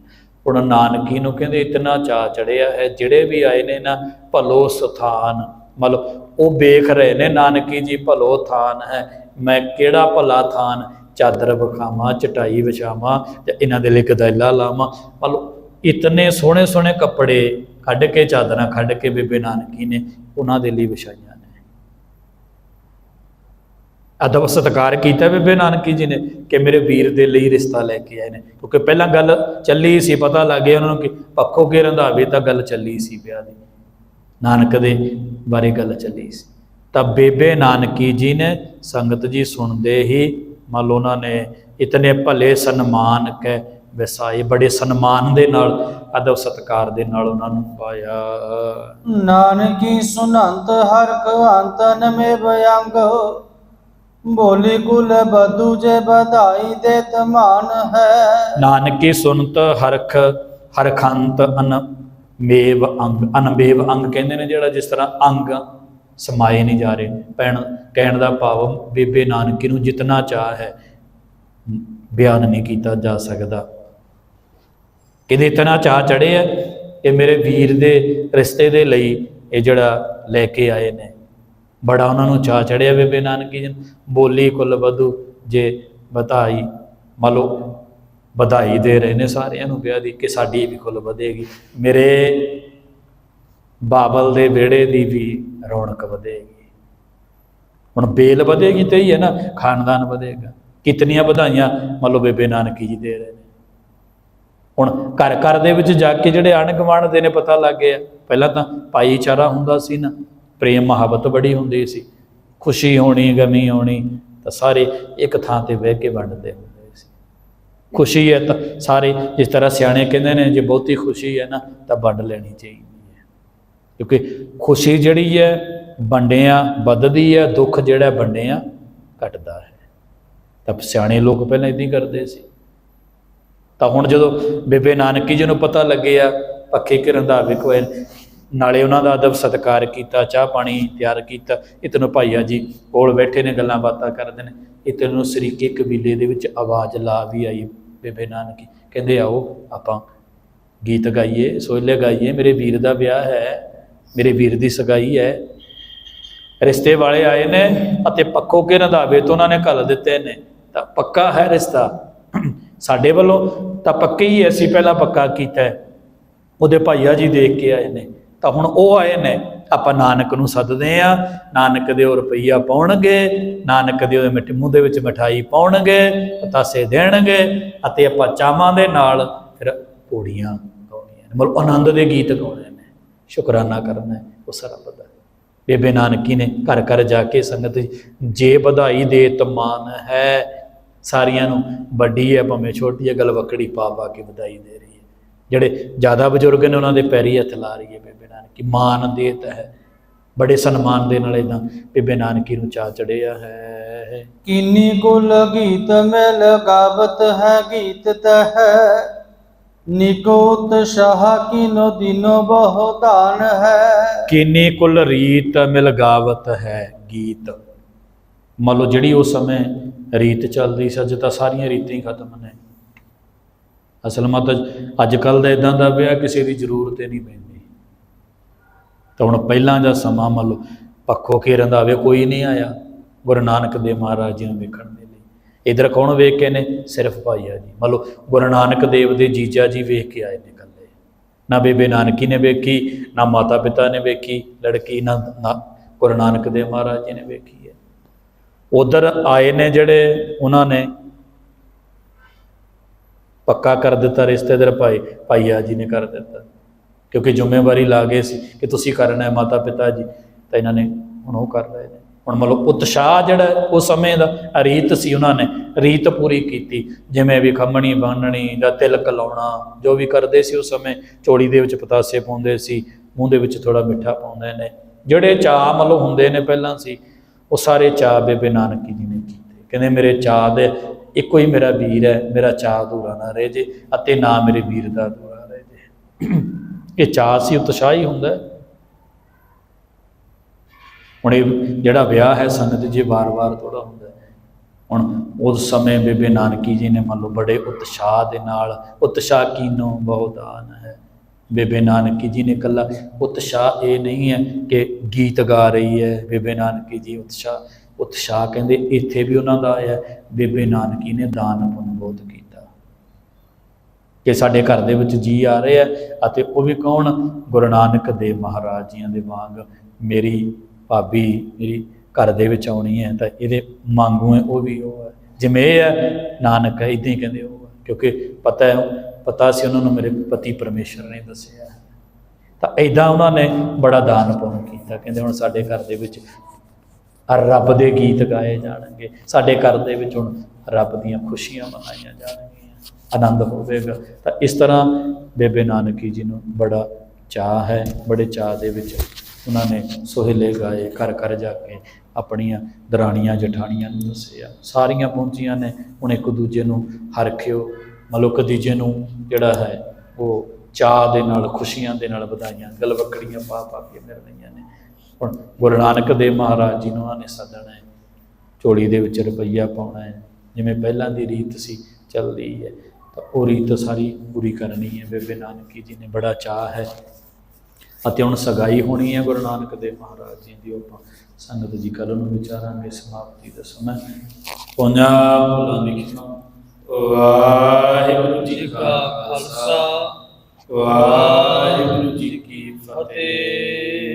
ਹੁਣ ਨਾਨਕੀ ਨੂੰ ਕਹਿੰਦੇ ਇਤਨਾ ਚਾ ਚੜਿਆ ਹੈ, ਜਿਹੜੇ ਵੀ ਆਏ ਨੇ ਨਾ, ਭਲੋ ਸਥਾਨ। ਮਤਲਬ ਉਹ ਵੇਖ ਰਹੇ ਨੇ ਨਾਨਕੀ ਜੀ, ਭਲੋ ਥਾਨ ਹੈ। ਮੈਂ ਕਿਹੜਾ ਭਲਾ ਥਾਨ? ਚਾਦਰ ਵਿਖਾਵਾਂ, ਚਟਾਈ ਵਿਛਾਵਾਂ ਤੇ ਇਹਨਾਂ ਦੇ ਲਈ ਗਦੈਲਾ ਲਾਵਾਂ? ਮਤਲਬ ਇਤਨੇ ਸੋਹਣੇ ਸੋਹਣੇ ਕੱਪੜੇ ਕੱਢ ਕੇ, ਚਾਦਰਾਂ ਕੱਢ ਕੇ ਬੇਬੇ ਨਾਨਕੀ ਨੇ ਉਹਨਾਂ ਦੇ ਲਈ ਵਿਛਾਈਆਂ ਅਦਬ ਸਤਿਕਾਰ ਕੀਤਾ ਬੇਬੇ ਨਾਨਕੀ ਜੀ ਨੇ ਕਿ ਮੇਰੇ ਵੀਰ ਦੇ ਲਈ ਰਿਸ਼ਤਾ ਲੈ ਕੇ ਆਏ ਨੇ। ਕਿਉਂਕਿ ਪਹਿਲਾਂ ਗੱਲ ਚੱਲੀ ਸੀ, ਪਤਾ ਲੱਗ ਗਿਆ ਉਹਨਾਂ ਨੂੰ ਕਿ ਪੱਖੋ ਕੇ ਰੰਧਾਵੇ ਤਾਂ ਗੱਲ ਚੱਲੀ ਸੀ ਵਿਆਹ ਦੀ। ਨਾਨਕ ਦੇ ਬਾਰੇ ਗੱਲ ਚੱਲੀ ਸੀ। ਤਾਂ ਬੇਬੇ ਨਾਨਕੀ ਜੀ ਨੇ ਸੰਗਤ ਜੀ ਸੁਣਦੇ ਹੀ ਮੰਨ ਲਓ ਉਹਨਾਂ ਨੇ ਇਤਨੇ ਭਲੇ ਸਨਮਾਨ ਕੈ ਵਸਾਏ, ਬੜੇ ਸਨਮਾਨ ਦੇ ਨਾਲ ਅਦਬ ਸਤਿਕਾਰ ਦੇ ਨਾਲ ਉਹਨਾਂ ਨੂੰ ਪਾਇਆ। ਨਾਨਕੀ ਸੁਨੰਤ ਹਰ ਅੰਤਨ ਮੇ ਬਿਅੰਗ ਬੋਲੀ ਕੁਲ ਬਦੂ ਜੇ ਬਧਾਈ ਦੇ ਤਮਾਨ ਹੈ। ਨਾਨਕੀ ਸੁਨਤ ਹਰਖ ਹਰਖੰਤ ਅਨ ਮੇਵ ਅੰਗ ਅਨਬੇਵ ਅੰਗ ਕਹਿੰਦੇ ਨੇ ਜਿਹੜਾ ਜਿਸ ਤਰ੍ਹਾਂ ਅੰਗ ਸਮਾਏ ਨਹੀਂ ਜਾ ਰਹੇ। ਪੈਣ ਕਹਿਣ ਦਾ ਭਾਵ, ਬੇਬੇ ਨਾਨਕੀ ਨੂੰ ਜਿਤਨਾ ਚਾਹ ਹੈ, ਬਿਆਨ ਨਹੀਂ ਕੀਤਾ ਜਾ ਸਕਦਾ। ਕਿਤੇ ਇਤਨਾ ਚਾਹ ਚੜਿਆ ਕਿ ਮੇਰੇ ਵੀਰ ਦੇ ਰਿਸ਼ਤੇ ਦੇ ਲਈ ਇਹ ਜਿਹੜਾ ਲੈ ਕੇ ਆਏ ਨੇ। ਬੜਾ ਉਹਨਾਂ ਨੂੰ ਚਾਹ ਚੜਿਆ ਬੇਬੇ ਨਾਨਕੀ ਜੀ ਨੂੰ। ਬੋਲੀ ਕੁੱਲ ਵਧੂ ਜੇ ਵਧਾਈ, ਮੰਨ ਲਓ ਵਧਾਈ ਦੇ ਰਹੇ ਨੇ ਸਾਰਿਆਂ ਨੂੰ ਵਿਆਹ ਦੀ ਕਿ ਸਾਡੀ ਵੀ ਕੁੱਲ ਵਧੇਗੀ। ਮੇਰੇ ਬਾਬਲ ਦੇ ਵਿਹੜੇ ਦੀ ਵੀ ਰੌਣਕ ਵਧੇਗੀ। ਹੁਣ ਬੇਲ ਵਧੇਗੀ ਤੇ ਹੀ ਹੈ ਨਾ, ਖਾਨਦਾਨ ਵਧੇਗਾ। ਕਿਤਨੀਆਂ ਵਧਾਈਆਂ ਮੰਨ ਲਓ ਬੇਬੇ ਨਾਨਕੀ ਜੀ ਦੇ ਰਹੇ ਨੇ। ਹੁਣ ਘਰ ਘਰ ਦੇ ਵਿੱਚ ਜਾ ਕੇ ਜਿਹੜੇ ਅਣਗਵਾਣ ਦੇ ਨੇ ਪਤਾ ਲੱਗ ਗਿਆ। ਪਹਿਲਾਂ ਤਾਂ ਭਾਈਚਾਰਾ ਹੁੰਦਾ ਸੀ ਨਾ। ਪ੍ਰੇਮ ਮੁਹੱਬਤ ਬੜੀ ਹੁੰਦੀ ਸੀ। ਖੁਸ਼ੀ ਹੋਣੀ, ਗਮੀ ਹੋਣੀ, ਤਾਂ ਸਾਰੇ ਇੱਕ ਥਾਂ ਤੇ ਬਹਿ ਕੇ ਵੰਡਦੇ ਹੁੰਦੇ ਸੀ। ਖੁਸ਼ੀ ਹੈ ਤਾਂ ਸਾਰੇ, ਜਿਸ ਤਰ੍ਹਾਂ ਸਿਆਣੇ ਕਹਿੰਦੇ ਨੇ, ਜੇ ਬਹੁਤੀ ਖੁਸ਼ੀ ਹੈ ਨਾ, ਤਾਂ ਵੰਡ ਲੈਣੀ ਚਾਹੀਦੀ ਹੈ। ਕਿਉਂਕਿ ਖੁਸ਼ੀ ਜਿਹੜੀ ਹੈ, ਵੰਡਿਆਂ, ਵੱਧਦੀ ਹੈ, ਦੁੱਖ ਜਿਹੜਾ ਵੰਡਿਆਂ, ਘਟਦਾ ਹੈ। ਤਾਂ ਸਿਆਣੇ ਲੋਕ ਪਹਿਲਾਂ ਇਦਾਂ ਹੀ ਕਰਦੇ ਸੀ। ਤਾਂ ਹੁਣ ਜਦੋਂ ਬੇਬੇ ਨਾਨਕੀ ਜੀ ਨੂੰ ਪਤਾ ਲੱਗਿਆ, ਪੱਖੇ ਕਿਰਨ ਦਾ ਵਿਕੋਏ ਨਾਲੇ ਉਹਨਾਂ ਦਾ ਅਦਬ ਸਤਿਕਾਰ ਕੀਤਾ ਚਾਹ ਪਾਣੀ ਤਿਆਰ ਕੀਤਾ। ਇਹ ਤੈਨੂੰ ਭਾਈਆ ਜੀ ਕੋਲ ਬੈਠੇ ਨੇ ਗੱਲਾਂ ਬਾਤਾਂ ਕਰਦੇ ਨੇ। ਇਹ ਤੈਨੂੰ ਸਰੀਕੇ ਕਬੀਲੇ ਦੇ ਵਿੱਚ ਆਵਾਜ਼ ਲਾ ਵੀ ਆਈ ਬੇਬੇ ਨਾਨਕੀ। ਕਹਿੰਦੇ ਆਓ ਆਪਾਂ ਗੀਤ ਗਾਈਏ ਸੋਇਲੇ ਗਾਈਏ। ਮੇਰੇ ਵੀਰ ਦਾ ਵਿਆਹ ਹੈ ਮੇਰੇ ਵੀਰ ਦੀ ਸਗਾਈ ਹੈ। ਰਿਸ਼ਤੇ ਵਾਲੇ ਆਏ ਨੇ ਅਤੇ ਪੱਕੋ ਕੇ ਰੰਧਾਵੇ ਤੋਂ ਉਹਨਾਂ ਨੇ ਘੱਲ ਦਿੱਤੇ ਨੇ। ਤਾਂ ਪੱਕਾ ਹੈ ਰਿਸ਼ਤਾ? ਸਾਡੇ ਵੱਲੋਂ ਤਾਂ ਪੱਕੇ ਹੀ ਹੈ, ਅਸੀਂ ਪਹਿਲਾਂ ਪੱਕਾ ਕੀਤਾ ਉਹਦੇ ਭਾਈਆ ਜੀ ਦੇਖ ਕੇ ਆਏ ਨੇ। ਤਾਂ ਹੁਣ ਉਹ ਆਏ ਨੇ। ਆਪਾਂ ਨਾਨਕ ਨੂੰ ਸੱਦਦੇ ਆ। ਨਾਨਕ ਦੇ ਉਹ ਰੁਪਈਆ ਪਾਉਣਗੇ। ਨਾਨਕ ਦੇ ਉਹਦੇ ਮਿੱਠੇ ਮੂੰਹ ਦੇ ਵਿੱਚ ਮਠਾਈ ਪਾਉਣਗੇ, ਪਤਾਸੇ ਦੇਣਗੇ ਅਤੇ ਆਪਾਂ ਚਾਵਾਂ ਦੇ ਨਾਲ ਫਿਰ ਪੂੜੀਆਂ ਗਾਉਣੀਆਂ ਨੇ। ਮਤਲਬ ਆਨੰਦ ਦੇ ਗੀਤ ਗਾਉਣੇ ਨੇ। ਸ਼ੁਕਰਾਨਾ ਕਰਨਾ ਉਹ ਸਾਰਾ ਰੱਬ ਬੇਬੇ ਨਾਨਕੀ ਨੇ ਘਰ ਘਰ ਜਾ ਕੇ ਸੰਗਤ ਜੇ ਵਧਾਈ ਦੇ ਤਮਾਨ ਹੈ, ਸਾਰੀਆਂ ਨੂੰ ਵੱਡੀ ਹੈ, ਭਾਵੇਂ ਛੋਟੀ ਹੈ, ਗੱਲ ਵਕੜੀ ਪਾ ਪਾ ਕੇ ਵਧਾਈ ਦੇ ਰਹੀ ਹੈ। ਜਿਹੜੇ ਜ਼ਿਆਦਾ ਬਜ਼ੁਰਗ ਨੇ, ਉਹਨਾਂ ਦੇ ਪੈਰੀ ਹੱਥ ਲਾ ਰਹੀ ਹੈ ਨਾਨਕੀ ਮਾਨ ਦੇਤ ਹੈ ਬੜੇ ਸਨਮਾਨ ਦੇ ਨਾਲ ਇਦਾਂ ਬੇਬੇ ਨਾਨਕੀ ਨੂੰ ਚਾ ਚੜਿਆ ਹੈ। ਕਿੰਨੀ ਕੁਲ ਗੀਤ ਮਿਲ ਗਾਵਤ ਹੈ ਗੀਤ ਤਹ ਨਿਕੋਤ ਸ਼ਾਹ ਕਿਨੋ ਦਿਨੋ ਬਹੁਦਾਨ ਹੈ। ਕੀਨੀ ਕੁਲ ਰੀਤ ਮਿਲ ਗਾਵਤ ਹੈ ਗੀਤ। ਮੰਨ ਲਓ ਜਿਹੜੀ ਉਸ ਸਮੇਂ ਰੀਤ ਚੱਲਦੀ ਸੀ ਅੱਜ ਤਾਂ ਸਾਰੀਆਂ ਰੀਤਾਂ ਹੀ ਖਤਮ ਨੇ। ਅਸਲ ਮਤ ਅੱਜ ਕੱਲ ਦਾ ਇਦਾਂ ਦਾ ਵਿਆਹ ਕਿਸੇ ਦੀ ਜ਼ਰੂਰਤ ਹੀ ਨਹੀਂ ਪੈਂਦੀ। ਤਾਂ ਹੁਣ ਪਹਿਲਾਂ ਦਾ ਸਮਾਂ ਮੰਨ ਲਓ ਪੱਖੋ ਘੇਰਨ ਦਾ ਆਵੇ, ਕੋਈ ਨਹੀਂ ਆਇਆ। ਗੁਰੂ ਨਾਨਕ ਦੇਵ ਮਹਾਰਾਜ ਜੀ ਨੂੰ ਵੇਖਣ ਦੇ ਲਈ। ਇਧਰ ਕੌਣ ਵੇਖ ਕੇ ਨੇ? ਸਿਰਫ ਭਾਈਆ ਜੀ। ਮੰਨ ਲਓ ਗੁਰੂ ਨਾਨਕ ਦੇਵ ਦੇ ਜੀਜਾ ਜੀ ਵੇਖ ਕੇ ਆਏ ਨੇ ਇਕੱਲੇ। ਨਾ ਬੇਬੇ ਨਾਨਕੀ ਨੇ ਵੇਖੀ, ਨਾ ਮਾਤਾ ਪਿਤਾ ਨੇ ਵੇਖੀ, ਲੜਕੀ ਨਾ ਨਾ ਗੁਰੂ ਨਾਨਕ ਦੇਵ ਮਹਾਰਾਜ ਜੀ ਨੇ ਵੇਖੀ ਹੈ। ਉਧਰ ਆਏ ਨੇ ਜਿਹੜੇ ਉਹਨਾਂ ਨੇ ਪੱਕਾ ਕਰ ਦਿੱਤਾ, ਰਿਸ਼ਤੇਦਾਰ ਭਾਈ, ਭਾਈਆ ਜੀ ਨੇ ਕਰ ਦਿੱਤਾ। ਕਿਉਂਕਿ ਜ਼ਿੰਮੇਵਾਰੀ ਲਾ ਗਏ ਸੀ ਕਿ ਤੁਸੀਂ ਕਰਨਾ ਹੈ ਮਾਤਾ ਪਿਤਾ ਜੀ, ਤਾਂ ਇਹਨਾਂ ਨੇ ਹੁਣ ਉਹ ਕਰ ਰਹੇ ਨੇ। ਹੁਣ ਮਤਲਬ ਉਤਸ਼ਾਹ ਜਿਹੜਾ ਉਹ ਸਮੇਂ ਦਾ ਰੀਤ ਸੀ ਉਹਨਾਂ ਨੇ, ਰੀਤ ਪੂਰੀ ਕੀਤੀ। ਜਿਵੇਂ ਵੀ ਖੰਮਣੀ ਬਾਨਣੀ ਜਾਂ ਤਿਲਕ ਲਾਉਣਾ, ਜੋ ਵੀ ਕਰਦੇ ਸੀ ਉਸ ਸਮੇਂ ਚੋੜੀ ਦੇ ਵਿੱਚ ਪਤਾਸੇ ਪਾਉਂਦੇ ਸੀ, ਮੂੰਹ ਦੇ ਵਿੱਚ ਥੋੜਾ ਮਿੱਠਾ ਪਾਉਂਦੇ ਨੇ। ਜਿਹੜੇ ਚਾਅ ਮਤਲਬ ਹੁੰਦੇ ਨੇ ਪਹਿਲਾਂ ਸੀ, ਉਹ ਸਾਰੇ ਚਾਅ ਬੇਬੇ ਨਾਨਕੀ ਜੀ ਨੇ ਕੀਤੇ। ਕਹਿੰਦੇ ਮੇਰੇ ਚਾਅ ਦੇ ਇੱਕੋ ਹੀ ਮੇਰਾ ਵੀਰ ਹੈ, ਮੇਰਾ ਚਾਅ ਅਧੂਰਾ ਨਾ ਰਹਿ ਜੇ, ਅਤੇ ਨਾ ਮੇਰੇ ਵੀਰ ਦਾ ਅਧੂਰਾ ਰਹਿ ਜੇ। ਇਹ ਚਾਹ ਸੀ ਉਤਸ਼ਾਹ ਹੀ ਹੁੰਦਾ ਹੁਣ ਇਹ ਜਿਹੜਾ ਵਿਆਹ ਹੈ ਸੰਗਤ ਜੀ ਵਾਰ-ਵਾਰ ਥੋੜਾ ਹੁੰਦਾ ਹੁਣ ਉਸ ਸਮੇਂ ਬੇਬੇ ਨਾਨਕੀ ਜੀ ਨੇ ਮੰਨ ਲਓ ਬੜੇ ਉਤਸ਼ਾਹ ਦੇ ਨਾਲ ਉਤਸ਼ਾਹ ਕੀਨੋ ਬਹੁਦਾਨ ਹੈ। ਬੇਬੇ ਨਾਨਕੀ ਜੀ ਨੇ ਕੱਲਾ ਉਤਸ਼ਾਹ ਇਹ ਨਹੀਂ ਹੈ ਕਿ ਗੀਤ ਗਾ ਰਹੀ ਹੈ ਬੇਬੇ ਨਾਨਕੀ ਜੀ ਉਤਸ਼ਾਹ ਉਤਸ਼ਾਹ ਕਹਿੰਦੇ ਇੱਥੇ ਵੀ ਉਹਨਾਂ ਦਾ ਆਇਆ ਹੈ, ਬੇਬੇ ਨਾਨਕੀ ਨੇ ਦਾਨ ਪੁੰਨ ਬਹੁਤ ਕੀਤਾ। ਕਿ ਸਾਡੇ ਘਰ ਦੇ ਵਿੱਚ ਜੀ ਆ ਰਹੇ ਆ ਅਤੇ ਉਹ ਵੀ ਕੌਣ? ਗੁਰੂ ਨਾਨਕ ਦੇਵ ਮਹਾਰਾਜ ਜੀਆਂ ਦੇ ਵਾਂਗ ਮੇਰੀ ਭਾਬੀ ਮੇਰੀ ਘਰ ਦੇ ਵਿੱਚ ਆਉਣੀ ਹੈ ਤਾਂ ਇਹਦੇ ਮੰਗੂ ਹੈ ਉਹ ਵੀ ਉਹ ਹੈ। ਜਿਵੇਂ ਇਹ ਹੈ, ਨਾਨਕ ਹੈ, ਇਦਾਂ ਹੀ ਕਹਿੰਦੇ ਉਹ ਹੈ। ਕਿਉਂਕਿ ਪਤਾ ਹੈ, ਪਤਾ ਸੀ ਉਹਨਾਂ ਨੂੰ ਮੇਰੇ ਪਤੀ ਪਰਮੇਸ਼ਰ ਨੇ ਦੱਸਿਆ ਤਾਂ ਐਦਾਂ ਉਹਨਾਂ ਨੇ ਬੜਾ ਦਾਨ ਪੁੰਨ ਕੀਤਾ। ਕਹਿੰਦੇ ਹੁਣ ਸਾਡੇ ਘਰ ਦੇ ਵਿੱਚ ਰੱਬ ਦੇ ਗੀਤ ਗਾਏ ਜਾਣਗੇ। ਸਾਡੇ ਘਰ ਦੇ ਵਿੱਚ ਹੁਣ ਰੱਬ ਦੀਆਂ ਖੁਸ਼ੀਆਂ ਮਨਾਈਆਂ ਜਾਣਗੀਆਂ। ਆਨੰਦ ਹੋਵੇਗਾ। ਤਾਂ ਇਸ ਤਰ੍ਹਾਂ ਬੇਬੇ ਨਾਨਕੀ ਜੀ ਨੂੰ ਬੜਾ ਚਾਹ ਹੈ, ਬੜੇ ਚਾਹ ਦੇ ਵਿੱਚ ਉਹਨਾਂ ਨੇ ਸੋਹਿਲੇ ਗਾਏ, ਘਰ ਘਰ ਜਾ ਕੇ ਆਪਣੀਆਂ ਦਰਾਣੀਆਂ ਜਠਾਣੀਆਂ ਨੂੰ ਦੱਸਿਆ। ਸਾਰੀਆਂ ਪਹੁੰਚੀਆਂ ਨੇ, ਹੁਣ ਇੱਕ ਦੂਜੇ ਨੂੰ ਹਰਖਿਓ ਮਲੁਕ ਦੂਜੇ ਨੂੰ ਜਿਹੜਾ ਹੈ, ਉਹ ਚਾਹ ਦੇ ਨਾਲ, ਖੁਸ਼ੀਆਂ ਦੇ ਨਾਲ ਵਧਾਈਆਂ, ਗਲਵੱਕੜੀਆਂ ਪਾ ਪਾ ਕੇ ਮਿਲ ਰਹੀਆਂ ਨੇ। ਹੁਣ ਗੁਰੂ ਨਾਨਕ ਦੇਵ ਮਹਾਰਾਜ ਜੀ ਨੂੰ ਉਹਨਾਂ ਨੇ ਸੱਦਣਾ ਹੈ। ਝੋਲੀ ਦੇ ਵਿੱਚ ਰੁਪਈਆ ਪਾਉਣਾ ਹੈ। ਜਿਵੇਂ ਪਹਿਲਾਂ ਦੀ ਰੀਤ ਸੀ, ਚੱਲਦੀ ਹੈ। ਤਾਂ ਉਹ ਰੀਤ ਸਾਰੀ ਪੂਰੀ ਕਰਨੀ ਹੈ ਬੇਬੇ ਨਾਨਕੀ ਜੀ ਨੇ, ਬੜਾ ਚਾਹ ਹੈ। ਅਤੇ ਹੁਣ ਸਗਾਈ ਹੋਣੀ ਹੈ ਗੁਰੂ ਨਾਨਕ ਦੇਵ ਮਹਾਰਾਜ ਜੀ ਦੀ ਉਹ ਆਪਾਂ ਸੰਗਤ ਜੀ ਕੱਲ੍ਹ ਨੂੰ ਵਿਚਾਰਾਂਗੇ ਸਮਾਪਤੀ ਦਾ ਸਮਾਂ। ਪੁੰਨਾ ਭੁਲਾ ਲਿਖਣਾ, ਵਾਹਿਗੁਰੂ ਜੀ ਕਾ ਖਾਲਸਾ, ਵਾਹਿਗੁਰੂ ਜੀ ਕੀ ਫਤਿਹ।